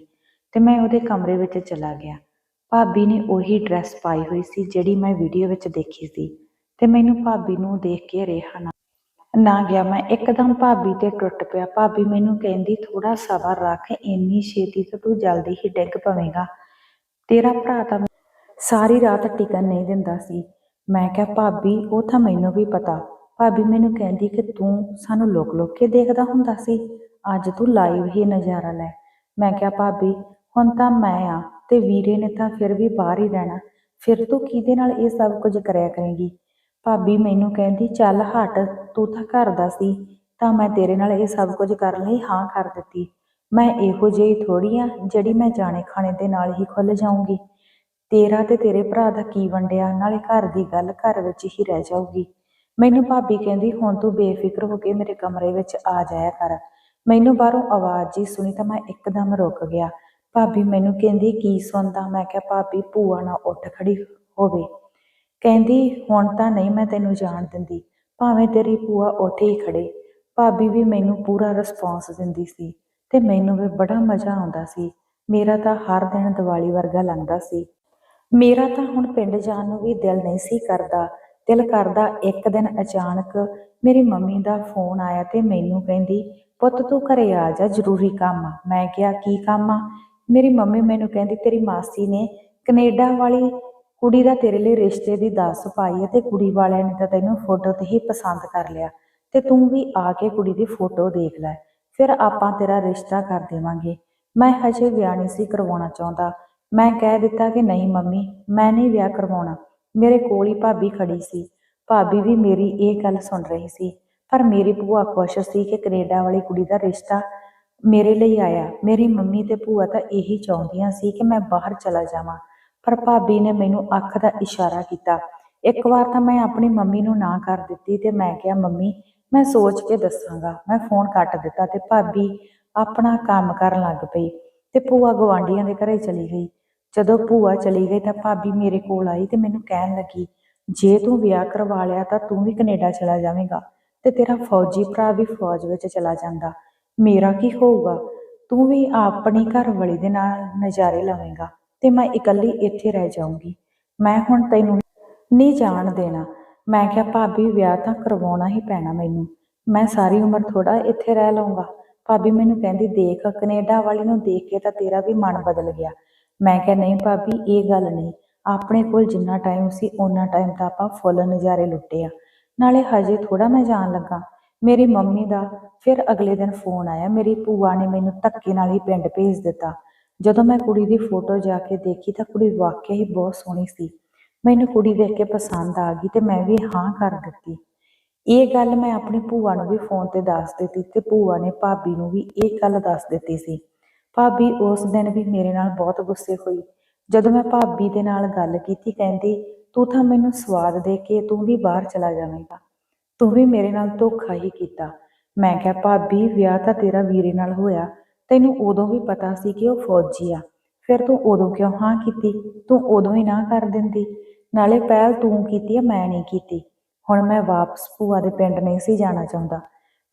ਤੇ ਮੈਂ ਉਹਦੇ ਕਮਰੇ ਵਿੱਚ ਚਲਾ ਗਿਆ। ਭਾਬੀ ਨੇ ਉਹੀ ਡਰੈਸ ਪਾਈ ਹੋਈ ਸੀ ਜਿਹੜੀ ਮੈਂ ਵੀਡੀਓ ਵਿੱਚ ਦੇਖੀ ਸੀ ਤੇ ਮੈਨੂੰ ਭਾਬੀ ਨੂੰ ਦੇਖ ਕੇ ਰਿਹਾ ਨਾ ਨਾ ਗਿਆ। ਮੈਂ ਇੱਕਦਮ ਭਾਬੀ ਤੇ ਟੁੱਟ ਪਿਆ। ਭਾਬੀ ਮੈਨੂੰ ਕਹਿੰਦੀ ਥੋੜਾ ਸਬਰ ਰੱਖ, ਇੰਨੀ ਛੇਤੀ ਤਾਂ ਤੂੰ ਜਲਦੀ ਹੀ ਡਿੱਗ ਪਵੇਂਗਾ। ਤੇਰਾ ਭਰਾ ਤਾਂ ਸਾਰੀ ਰਾਤ ਟਿਕਣ ਨਹੀਂ ਦਿੰਦਾ ਸੀ। ਮੈਂ ਕਿਹਾ, ਭਾਬੀ, ਉਹ ਤਾਂ ਮੈਨੂੰ ਵੀ ਪਤਾ। ਭਾਬੀ ਮੈਨੂੰ ਕਹਿੰਦੀ ਕਿ ਤੂੰ ਸਾਨੂੰ ਲੁਕ ਲੁਕ ਕੇ ਦੇਖਦਾ ਹੁੰਦਾ ਸੀ। ਅੱਜ ਤੂੰ ਲਾਈਵ ਹੀ ਨਜ਼ਾਰਾ ਲੈ। ਮੈਂ ਕਿਹਾ, ਭਾਬੀ, ਹੁਣ ਤਾਂ ਮੈਂ ਆ ਤੇ ਵੀਰੇ ਨੇ ਤਾਂ ਫਿਰ ਵੀ ਬਾਹਰ ਹੀ ਰਹਿਣਾ। ਫਿਰ ਤੂੰ ਕਿਹਦੇ ਨਾਲ ਇਹ ਸਭ ਕੁਝ ਕਰਿਆ ਕਰੇਂਗੀ? ਭਾਬੀ ਮੈਨੂੰ ਕਹਿੰਦੀ, ਚੱਲ ਹਟ, ਤੂੰ ਤਾਂ ਘਰ ਦਾ ਸੀ, ਤਾਂ ਮੈਂ ਤੇਰੇ ਨਾਲ ਇਹ ਸਭ ਕੁਝ ਕਰਨ ਲਈ, ਹਾਂ, ਕਰ ਦਿੱਤੀ। ਮੈਂ ਇਹੋ ਜਿਹੀ ਥੋੜੀ ਆ ਜਿਹੜੀ ਮੈਂ ਜਾਣੇ ਖਾਣੇ ਦੇ ਨਾਲ ਹੀ ਖੁੱਲ ਜਾਊਂਗੀ। ਤੇਰਾ ਤੇ ਤੇਰੇ ਭਰਾ ਦਾ ਕੀ ਵੰਡਿਆ? ਨਾਲੇ ਘਰ ਦੀ ਗੱਲ ਘਰ ਵਿੱਚ ਹੀ ਰਹਿ ਜਾਊਗੀ। ਮੈਨੂੰ ਭਾਬੀ ਕਹਿੰਦੀ, ਹੁਣ ਤੂੰ ਬੇਫਿਕਰ ਹੋ ਕੇ ਮੇਰੇ ਕਮਰੇ ਵਿੱਚ ਆ ਜਾਇਆ ਕਰ। ਮੈਨੂੰ ਬਾਹਰੋਂ ਆਵਾਜ਼ ਜੀ ਸੁਣੀ ਤਾਂ ਮੈਂ ਇੱਕਦਮ ਰੁਕ ਗਿਆ। ਭਾਬੀ ਮੈਨੂੰ ਕਹਿੰਦੀ, ਕੀ ਸੁਣਦਾ? ਮੈਂ ਕਿਹਾ, ਭਾਬੀ, ਭੂਆ ਨਾ ਉੱਠ ਖੜੀ ਹੋਵੇ। ਕਹਿੰਦੀ, ਹੁਣ ਤਾਂ ਨਹੀਂ ਮੈਂ ਤੈਨੂੰ ਜਾਣ ਦਿੰਦੀ। ਭਾਵੇਂ ਤੇਰੀ ਭੂਆ ਉੱਠ ਹੀ ਖੜੇ। ਭਾਬੀ ਵੀ ਮੈਨੂੰ ਪੂਰਾ ਰਿਸਪੌਂਸ ਦਿੰਦੀ ਸੀ ਤੇ ਮੈਨੂੰ ਵੀ ਬੜਾ ਮਜ਼ਾ ਆਉਂਦਾ ਸੀ। ਮੇਰਾ ਤਾਂ ਹਰ ਦਿਨ ਦੀਵਾਲੀ ਵਰਗਾ ਲੰਘਦਾ ਸੀ। ਮੇਰਾ ਤਾਂ ਹੁਣ ਪਿੰਡ ਜਾਣ ਨੂੰ ਵੀ ਦਿਲ ਨਹੀਂ ਸੀ ਕਰਦਾ। ਦਿਲ ਕਰਦਾ ਇੱਕ ਦਿਨ ਅਚਾਨਕ ਮੇਰੀ ਮੰਮੀ ਦਾ ਫੋਨ ਆਇਆ ਤੇ ਮੈਨੂੰ ਕਹਿੰਦੀ, ਪੁੱਤ ਤੂੰ ਘਰੇ ਆ ਜਾ, ਜ਼ਰੂਰੀ ਕੰਮ ਆ। ਮੈਂ ਕਿਹਾ, ਕੀ ਕੰਮ ਆ? ਮੇਰੀ ਮੰਮੀ ਮੈਨੂੰ ਕਹਿੰਦੀ, ਤੇਰੀ ਮਾਸੀ ਨੇ ਕੈਨੇਡਾ ਵਾਲੀ ਕੁੜੀ ਦਾ ਤੇਰੇ ਲਈ ਰਿਸ਼ਤੇ ਦੀ ਦੱਸ ਪਾਈ ਹੈ ਤੇ ਕੁੜੀ ਵਾਲਿਆਂ ਨੇ ਤਾਂ ਤੈਨੂੰ ਫੋਟੋ ਤੇ ਹੀ ਪਸੰਦ ਕਰ ਲਿਆ। ਤੇ ਤੂੰ ਵੀ ਆ ਕੇ ਕੁੜੀ ਦੀ ਫੋਟੋ ਦੇਖ ਲੈ। ਫਿਰ ਆਪਾਂ ਤੇਰਾ ਰਿਸ਼ਤਾ ਕਰ ਦੇਵਾਂਗੇ। ਮੈਂ ਹਜੇ ਵਿਆਹ ਨਹੀਂ ਸੀ ਕਰਵਾਉਣਾ ਚਾਹੁੰਦਾ। ਮੈਂ ਕਹਿ ਦਿੱਤਾ ਕਿ ਨਹੀਂ ਮੰਮੀ, ਮੈਂ ਨਹੀਂ ਵਿਆਹ ਕਰਵਾਉਣਾ। ਮੇਰੇ ਕੋਲ ਹੀ ਭਾਬੀ ਖੜੀ ਸੀ। ਭਾਬੀ ਵੀ ਮੇਰੀ ਇਹ ਗੱਲ ਸੁਣ ਰਹੀ ਸੀ। ਪਰ ਮੇਰੀ ਭੂਆ ਖੁਸ਼ ਸੀ ਕਿ ਕੈਨੇਡਾ ਵਾਲੀ ਕੁੜੀ ਦਾ ਰਿਸ਼ਤਾ ਮੇਰੇ ਲਈ ਆਇਆ। ਮੇਰੀ ਮੰਮੀ ਤੇ ਭੂਆ ਤਾਂ ਇਹੀ ਚਾਹੁੰਦੀਆਂ ਸੀ ਕਿ ਮੈਂ ਬਾਹਰ ਚਲਾ ਜਾਵਾਂ। ਪਰ ਭਾਬੀ ਨੇ ਮੈਨੂੰ ਅੱਖ ਦਾ ਇਸ਼ਾਰਾ ਕੀਤਾ। ਇੱਕ ਵਾਰ ਤਾਂ ਮੈਂ ਆਪਣੀ ਮੰਮੀ ਨੂੰ ਨਾ ਕਰ ਦਿੱਤੀ ਤੇ ਮੈਂ ਕਿਹਾ, ਮੰਮੀ, ਮੈਂ ਸੋਚ ਕੇ ਦੱਸਾਂਗਾ। ਮੈਂ ਫੋਨ ਕੱਟ ਦਿੱਤਾ ਤੇ ਭਾਬੀ ਆਪਣਾ ਕੰਮ ਕਰਨ ਲੱਗ ਪਈ। ਤੇ ਭੂਆ ਗਵਾਂਢੀਆਂ ਦੇ ਘਰੇ ਚਲੀ ਗਈ। ਜਦੋਂ ਭੂਆ ਚਲੀ ਗਈ ਤਾਂ ਭਾਬੀ ਮੇਰੇ ਕੋਲ ਆਈ ਤੇ ਮੈਨੂੰ ਕਹਿਣ ਲੱਗੀ, ਜੇ ਤੂੰ ਵਿਆਹ ਕਰਵਾ ਲਿਆ ਤਾਂ ਤੂੰ ਵੀ ਕੈਨੇਡਾ ਚਲਾ ਜਾਵੇਂਗਾ ਤੇ ਤੇਰਾ ਫੌਜੀ ਭਰਾ ਵੀ ਫੌਜ ਵਿੱਚ ਚਲਾ ਜਾਂਦਾ। ਮੇਰਾ ਕੀ ਹੋਊਗਾ? ਤੂੰ ਵੀ ਆਪਣੀ ਘਰ ਵਾਲੀ ਦੇ ਨਾਲ ਨਜ਼ਾਰੇ ਲਵੇਂਗਾ ਤੇ ਮੈਂ ਇਕੱਲੀ ਇੱਥੇ ਰਹਿ ਜਾਊਂਗੀ। ਮੈਂ ਹੁਣ ਤੈਨੂੰ ਨਹੀਂ ਜਾਣ ਦੇਣਾ। ਮੈਂ ਕਿਹਾ, ਭਾਬੀ, ਵਿਆਹ ਤਾਂ ਕਰਵਾਉਣਾ ਹੀ ਪੈਣਾ ਮੈਨੂੰ। ਮੈਂ ਸਾਰੀ ਉਮਰ ਥੋੜਾ ਇੱਥੇ ਰਹਿ ਲਵਾਂਗਾ ਭਾਬੀ ਮੈਨੂੰ ਕਹਿੰਦੀ, ਦੇਖ ਕੈਨੇਡਾ ਵਾਲੀ ਨੂੰ ਦੇਖ ਕੇ ਤਾਂ ਤੇਰਾ ਵੀ ਮਨ ਬਦਲ ਗਿਆ। ਮੈਂ ਕਿਹਾ, ਨਹੀਂ ਭਾਬੀ, ਇਹ ਗੱਲ ਨਹੀਂ। ਆਪਣੇ ਕੋਲ ਜਿੰਨਾ ਟਾਈਮ ਸੀ, ਓਨਾ ਟਾਈਮ ਤਾਂ ਆਪਾਂ ਫੁੱਲ ਨਜ਼ਾਰੇ ਲੁੱਟੇ ਆ। ਨਾਲੇ ਹਜੇ ਥੋੜਾ ਮੈਂ ਜਾਣ ਲੱਗਾ। ਮੇਰੀ ਮੰਮੀ ਦਾ ਫਿਰ ਅਗਲੇ ਦਿਨ ਫੋਨ ਆਇਆ। ਮੇਰੀ ਭੂਆ ਨੇ ਮੈਨੂੰ ਧੱਕੇ ਨਾਲ ਹੀ ਪਿੰਡ ਭੇਜ ਦਿੱਤਾ। ਜਦੋਂ ਮੈਂ ਕੁੜੀ ਦੀ ਫੋਟੋ ਜਾ ਕੇ ਦੇਖੀ ਤਾਂ ਕੁੜੀ ਵਾਕਿਆ ਹੀ ਬਹੁਤ ਸੋਹਣੀ ਸੀ। ਮੈਨੂੰ ਕੁੜੀ ਦੇਖ ਕੇ ਪਸੰਦ ਆ ਗਈ ਤੇ ਮੈਂ ਵੀ ਹਾਂ ਕਰ ਦਿੱਤੀ। ਇਹ ਗੱਲ ਮੈਂ ਆਪਣੀ ਭੂਆ ਨੂੰ ਵੀ ਫੋਨ ਤੇ ਦੱਸ ਦਿੱਤੀ ਤੇ ਭੂਆ ਨੇ ਭਾਬੀ ਨੂੰ ਵੀ ਇਹ ਗੱਲ ਦੱਸ ਦਿੱਤੀ ਸੀ। ਭਾਬੀ ਉਸ ਦਿਨ ਵੀ ਮੇਰੇ ਨਾਲ ਬਹੁਤ ਗੁੱਸੇ ਹੋਈ। ਜਦੋਂ ਮੈਂ ਭਾਬੀ ਦੇ ਨਾਲ ਗੱਲ ਕੀਤੀ, ਕਹਿੰਦੀ, ਤੂੰ ਤਾਂ ਮੈਨੂੰ ਸਵਾਦ ਦੇ ਕੇ ਤੂੰ ਵੀ ਬਾਹਰ ਚਲਾ ਜਾਵੇਂਗਾ। ਤੂੰ ਵੀ ਮੇਰੇ ਨਾਲ ਧੋਖਾ ਹੀ ਕੀਤਾ ਮੈਂ ਕਿਹਾ, ਭਾਬੀ, ਵਿਆਹ ਤਾਂ ਤੇਰਾ ਵੀਰੇ ਨਾਲ ਹੋਇਆ। ਤੈਨੂੰ ਉਦੋਂ ਵੀ ਪਤਾ ਸੀ ਕਿ ਉਹ ਫੌਜੀ ਆ। ਫਿਰ ਤੂੰ ਉਦੋਂ ਕਿਉਂ ਹਾਂ ਕੀਤੀ? ਤੂੰ ਉਦੋਂ ਹੀ ਨਾ ਕਰ ਦਿੰਦੀ। ਨਾਲੇ ਪਹਿਲ ਤੂੰ ਕੀਤੀ ਆ, ਮੈਂ ਨਹੀਂ ਕੀਤੀ। ਹੁਣ ਮੈਂ ਵਾਪਸ ਭੂਆ ਦੇ ਪਿੰਡ ਨਹੀਂ ਸੀ ਜਾਣਾ ਚਾਹੁੰਦਾ।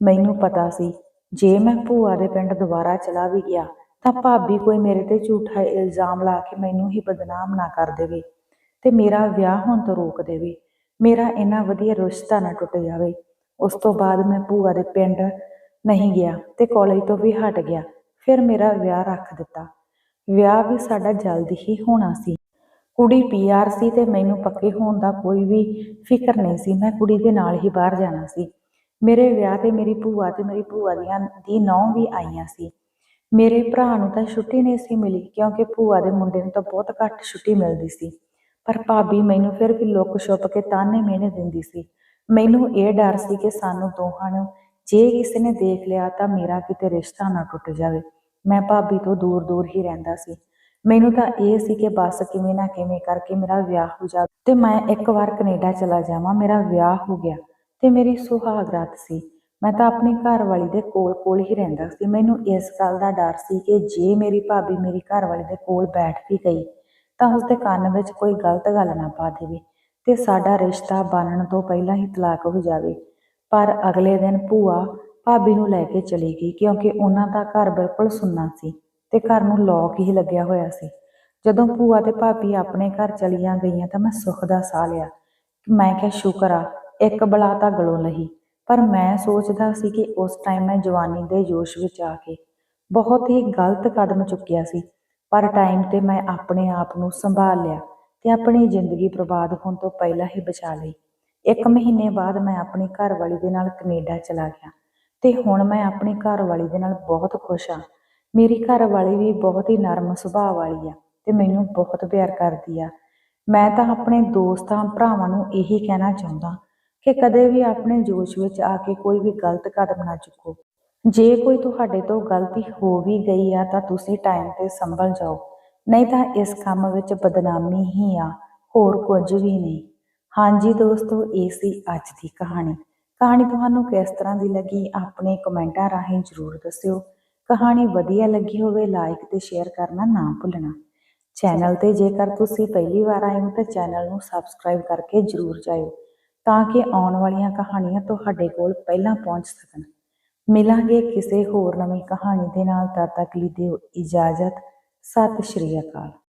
ਮੈਨੂੰ ਪਤਾ ਸੀ, ਜੇ ਮੈਂ ਭੂਆ ਦੇ ਪਿੰਡ ਦੁਬਾਰਾ ਚਲਾ ਵੀ ਗਿਆ, ਤਾਂ ਭਾਬੀ ਕੋਈ ਮੇਰੇ ਤੇ ਝੂਠਾ ਇਲਜ਼ਾਮ ਲਾ ਕੇ ਮੈਨੂੰ ਹੀ ਬਦਨਾਮ ਨਾ ਕਰ ਦੇਵੇ ਤੇ ਮੇਰਾ ਵਿਆਹ ਹੋਣ ਤੋਂ ਰੋਕ ਦੇਵੇ। ਮੇਰਾ ਇੰਨਾ ਵਧੀਆ ਰਿਸ਼ਤਾ ਨਾ ਟੁੱਟ ਜਾਵੇ। ਉਸ ਤੋਂ ਬਾਅਦ ਮੈਂ ਭੂਆ ਦੇ ਪਿੰਡ ਨਹੀਂ ਗਿਆ ਤੇ ਕਾਲਜ ਤੋਂ ਵੀ ਹਟ ਗਿਆ, ਫਿਰ ਮੇਰਾ ਵਿਆਹ ਰੱਖ ਦਿੱਤਾ। ਵਿਆਹ ਵੀ ਸਾਡਾ ਜਲਦੀ ਹੀ ਹੋਣਾ ਸੀ। ਕੁੜੀ ਪੀਆਰ ਸੀ ਤੇ ਮੈਨੂੰ ਪੱਕੇ ਹੋਣ ਦਾ ਕੋਈ ਵੀ ਫਿਕਰ ਨਹੀਂ ਸੀ। ਮੈਂ ਕੁੜੀ ਦੇ ਨਾਲ ਹੀ ਬਾਹਰ ਜਾਣਾ ਸੀ। ਮੇਰੇ ਵਿਆਹ ਤੇ ਮੇਰੀ ਭੂਆ ਤੇ ਮੇਰੀ ਭੂਆ ਦੀਆਂ ਦੀ ਨੌਂ ਵੀ ਆਈਆਂ ਸੀ। ਮੇਰੇ ਭਰਾ ਨੂੰ ਤਾਂ ਛੁੱਟੀ ਨਹੀਂ ਸੀ ਮਿਲੀ ਕਿਉਂਕਿ ਭੂਆ ਦੇ ਮੁੰਡੇ ਨੂੰ ਤਾਂ ਬਹੁਤ ਘੱਟ ਛੁੱਟੀ ਮਿਲਦੀ ਸੀ। ਪਰ ਭਾਬੀ ਮੈਨੂੰ ਫਿਰ ਵੀ ਲੁੱਕ ਛੁਪ ਕੇ ਤਾਨੇ ਮਿਹਣੇ ਦਿੰਦੀ ਸੀ। ਮੈਨੂੰ ਇਹ ਡਰ ਸੀ ਕਿ ਸਾਨੂੰ ਦੋਹਾਂ ਨੂੰ ਜੇ ਕਿਸੇ ਨੇ ਦੇਖ ਲਿਆ ਤਾਂ ਮੇਰਾ ਕਿਤੇ ਰਿਸ਼ਤਾ ਨਾ ਟੁੱਟ ਜਾਵੇ। ਮੈਂ ਭਾਬੀ ਤੋਂ ਦੂਰ ਦੂਰ ਹੀ ਰਹਿੰਦਾ ਸੀ। ਮੈਨੂੰ ਤਾਂ ਇਹ ਸੀ ਕਿ ਬਸ ਕਿਵੇਂ ਨਾ ਕਿਵੇਂ ਕਰਕੇ ਮੇਰਾ ਵਿਆਹ ਹੋ ਜਾਵੇ ਤੇ ਮੈਂ ਇੱਕ ਵਾਰ ਕੈਨੇਡਾ ਚਲਾ ਜਾਵਾਂ, ਮੇਰਾ ਵਿਆਹ ਹੋ ਗਿਆ ਤੇ ਮੇਰੀ ਸੁਹਾਗ ਰਾਤ ਸੀ। ਮੈਂ ਤਾਂ ਆਪਣੀ ਘਰ ਵਾਲੀ ਦੇ ਕੋਲ ਕੋਲ ਹੀ ਰਹਿੰਦਾ ਸੀ। ਮੈਨੂੰ ਇਸ ਗੱਲ ਦਾ ਡਰ ਸੀ ਕਿ ਜੇ ਮੇਰੀ ਭਾਬੀ ਮੇਰੀ ਘਰ ਵਾਲੀ ਦੇ ਕੋਲ ਬੈਠ ਵੀ ਗਈ, ਤਾਂ ਉਸਦੇ ਕੰਨ ਵਿੱਚ ਕੋਈ ਗਲਤ ਗੱਲ ਨਾ ਪਾ ਦੇਵੇ ਤੇ ਸਾਡਾ ਰਿਸ਼ਤਾ ਬਣਨ ਤੋਂ ਪਹਿਲਾਂ ਹੀ ਤਲਾਕ ਹੋ ਜਾਵੇ। ਪਰ ਅਗਲੇ ਦਿਨ ਭੂਆ ਭਾਬੀ ਨੂੰ ਲੈ ਕੇ ਚਲੀ ਗਈ ਕਿਉਂਕਿ ਉਹਨਾਂ ਦਾ ਘਰ ਬਿਲਕੁਲ ਸੁੰਨਾ ਸੀ। ਤੇ ਘਰ ਨੂੰ ਲੋਕ ਹੀ ਲੱਗਿਆ ਹੋਇਆ ਸੀ। ਜਦੋਂ ਭੂਆ ਤੇ ਭਾਬੀ ਆਪਣੇ ਘਰ ਚਲੀਆਂ ਗਈਆਂ ਤਾਂ ਮੈਂ ਸੁੱਖ ਦਾ ਸਾਹ ਲਿਆ। ਮੈਂ ਕਿਹਾ, ਸ਼ੁਕਰ ਆ, ਇੱਕ ਬਲਾ ਤਾਂ ਗਲੋਂ ਲਹੀ ਪਰ ਮੈਂ ਸੋਚਦਾ ਸੀ ਕਿ ਉਸ ਟਾਈਮ ਮੈਂ ਜਵਾਨੀ ਦੇ ਜੋਸ਼ ਵਿੱਚ ਆ ਕੇ ਬਹੁਤ ਹੀ ਗਲਤ ਕਦਮ ਚੁੱਕਿਆ ਸੀ। ਪਰ ਟਾਈਮ ਤੇ ਮੈਂ ਆਪਣੇ ਆਪ ਨੂੰ ਸੰਭਾਲ ਲਿਆ ਤੇ ਆਪਣੀ ਜ਼ਿੰਦਗੀ ਬਰਬਾਦ ਹੋਣ ਤੋਂ ਪਹਿਲਾਂ ਹੀ ਬਚਾ ਲਈ। ਇੱਕ ਮਹੀਨੇ ਬਾਅਦ ਮੈਂ ਆਪਣੀ ਘਰਵਾਲੀ ਦੇ ਨਾਲ ਕੈਨੇਡਾ ਚਲਾ ਗਿਆ ਤੇ ਹੁਣ ਮੈਂ ਆਪਣੀ ਘਰਵਾਲੀ ਦੇ ਨਾਲ ਬਹੁਤ ਖੁਸ਼ ਹਾਂ। ਮੇਰੀ ਘਰ ਵਾਲੀ ਵੀ ਬਹੁਤ ਹੀ ਨਰਮ ਸੁਭਾਅ ਵਾਲੀ ਆ ਤੇ ਮੈਨੂੰ ਬਹੁਤ ਪਿਆਰ ਕਰਦੀ ਆ। ਮੈਂ ਤਾਂ ਆਪਣੇ ਦੋਸਤਾਂ ਭਰਾਵਾਂ ਨੂੰ ਇਹੀ ਕਹਿਣਾ ਚਾਹੁੰਦਾ ਕਿ ਕਦੇ ਵੀ ਆਪਣੇ ਜੋਸ਼ ਵਿੱਚ ਆ ਕੇ ਕੋਈ ਵੀ ਗਲਤ ਕਦਮ ਨਾ ਚੁੱਕੋ। ਜੇ ਕੋਈ ਤੁਹਾਡੇ ਤੋਂ ਗਲਤੀ ਹੋ ਵੀ ਗਈ ਆ ਤਾਂ ਤੁਸੀਂ ਟਾਈਮ ਤੇ ਸੰਭਲ ਜਾਓ, ਨਹੀਂ ਤਾਂ ਇਸ ਕੰਮ ਵਿੱਚ ਬਦਨਾਮੀ ਹੀ ਆ, ਹੋਰ ਕੁਝ ਵੀ ਨਹੀਂ। ਹਾਂਜੀ ਦੋਸਤੋ, ਇਹ ਸੀ ਅੱਜ ਦੀ ਕਹਾਣੀ। ਕਹਾਣੀ ਤੁਹਾਨੂੰ ਕਿਸ ਤਰ੍ਹਾਂ ਦੀ ਲੱਗੀ, ਆਪਣੇ ਕਮੈਂਟਾਂ ਰਾਹੀਂ ਜ਼ਰੂਰ ਦੱਸਿਓ। ਕਹਾਣੀ ਵਧੀਆ ਲੱਗੀ ਹੋਵੇ ਲਾਈਕ ਤੇ ਸ਼ੇਅਰ ਕਰਨਾ ਨਾ ਭੁੱਲਣਾ। ਚੈਨਲ ਤੇ ਜੇਕਰ ਤੁਸੀਂ ਪਹਿਲੀ ਵਾਰ ਆਏ ਹੋ, ਤਾਂ ਚੈਨਲ ਨੂੰ ਸਬਸਕ੍ਰਾਈਬ ਕਰਕੇ ਜ਼ਰੂਰ ਜਾਇਓ, ਤਾਂ ਕਿ ਆਉਣ ਵਾਲੀਆਂ ਕਹਾਣੀਆਂ ਤੁਹਾਡੇ ਕੋਲ ਪਹਿਲਾਂ ਪਹੁੰਚ ਸਕਣ। ਮਿਲਾਂਗੇ ਕਿਸੇ ਹੋਰ ਨਵੀਂ ਕਹਾਣੀ ਦੇ ਨਾਲ, ਤਦ ਤੱਕ ਲਈ ਦਿਓ ਇਜਾਜ਼ਤ। ਸਤਿ ਸ਼੍ਰੀ ਅਕਾਲ।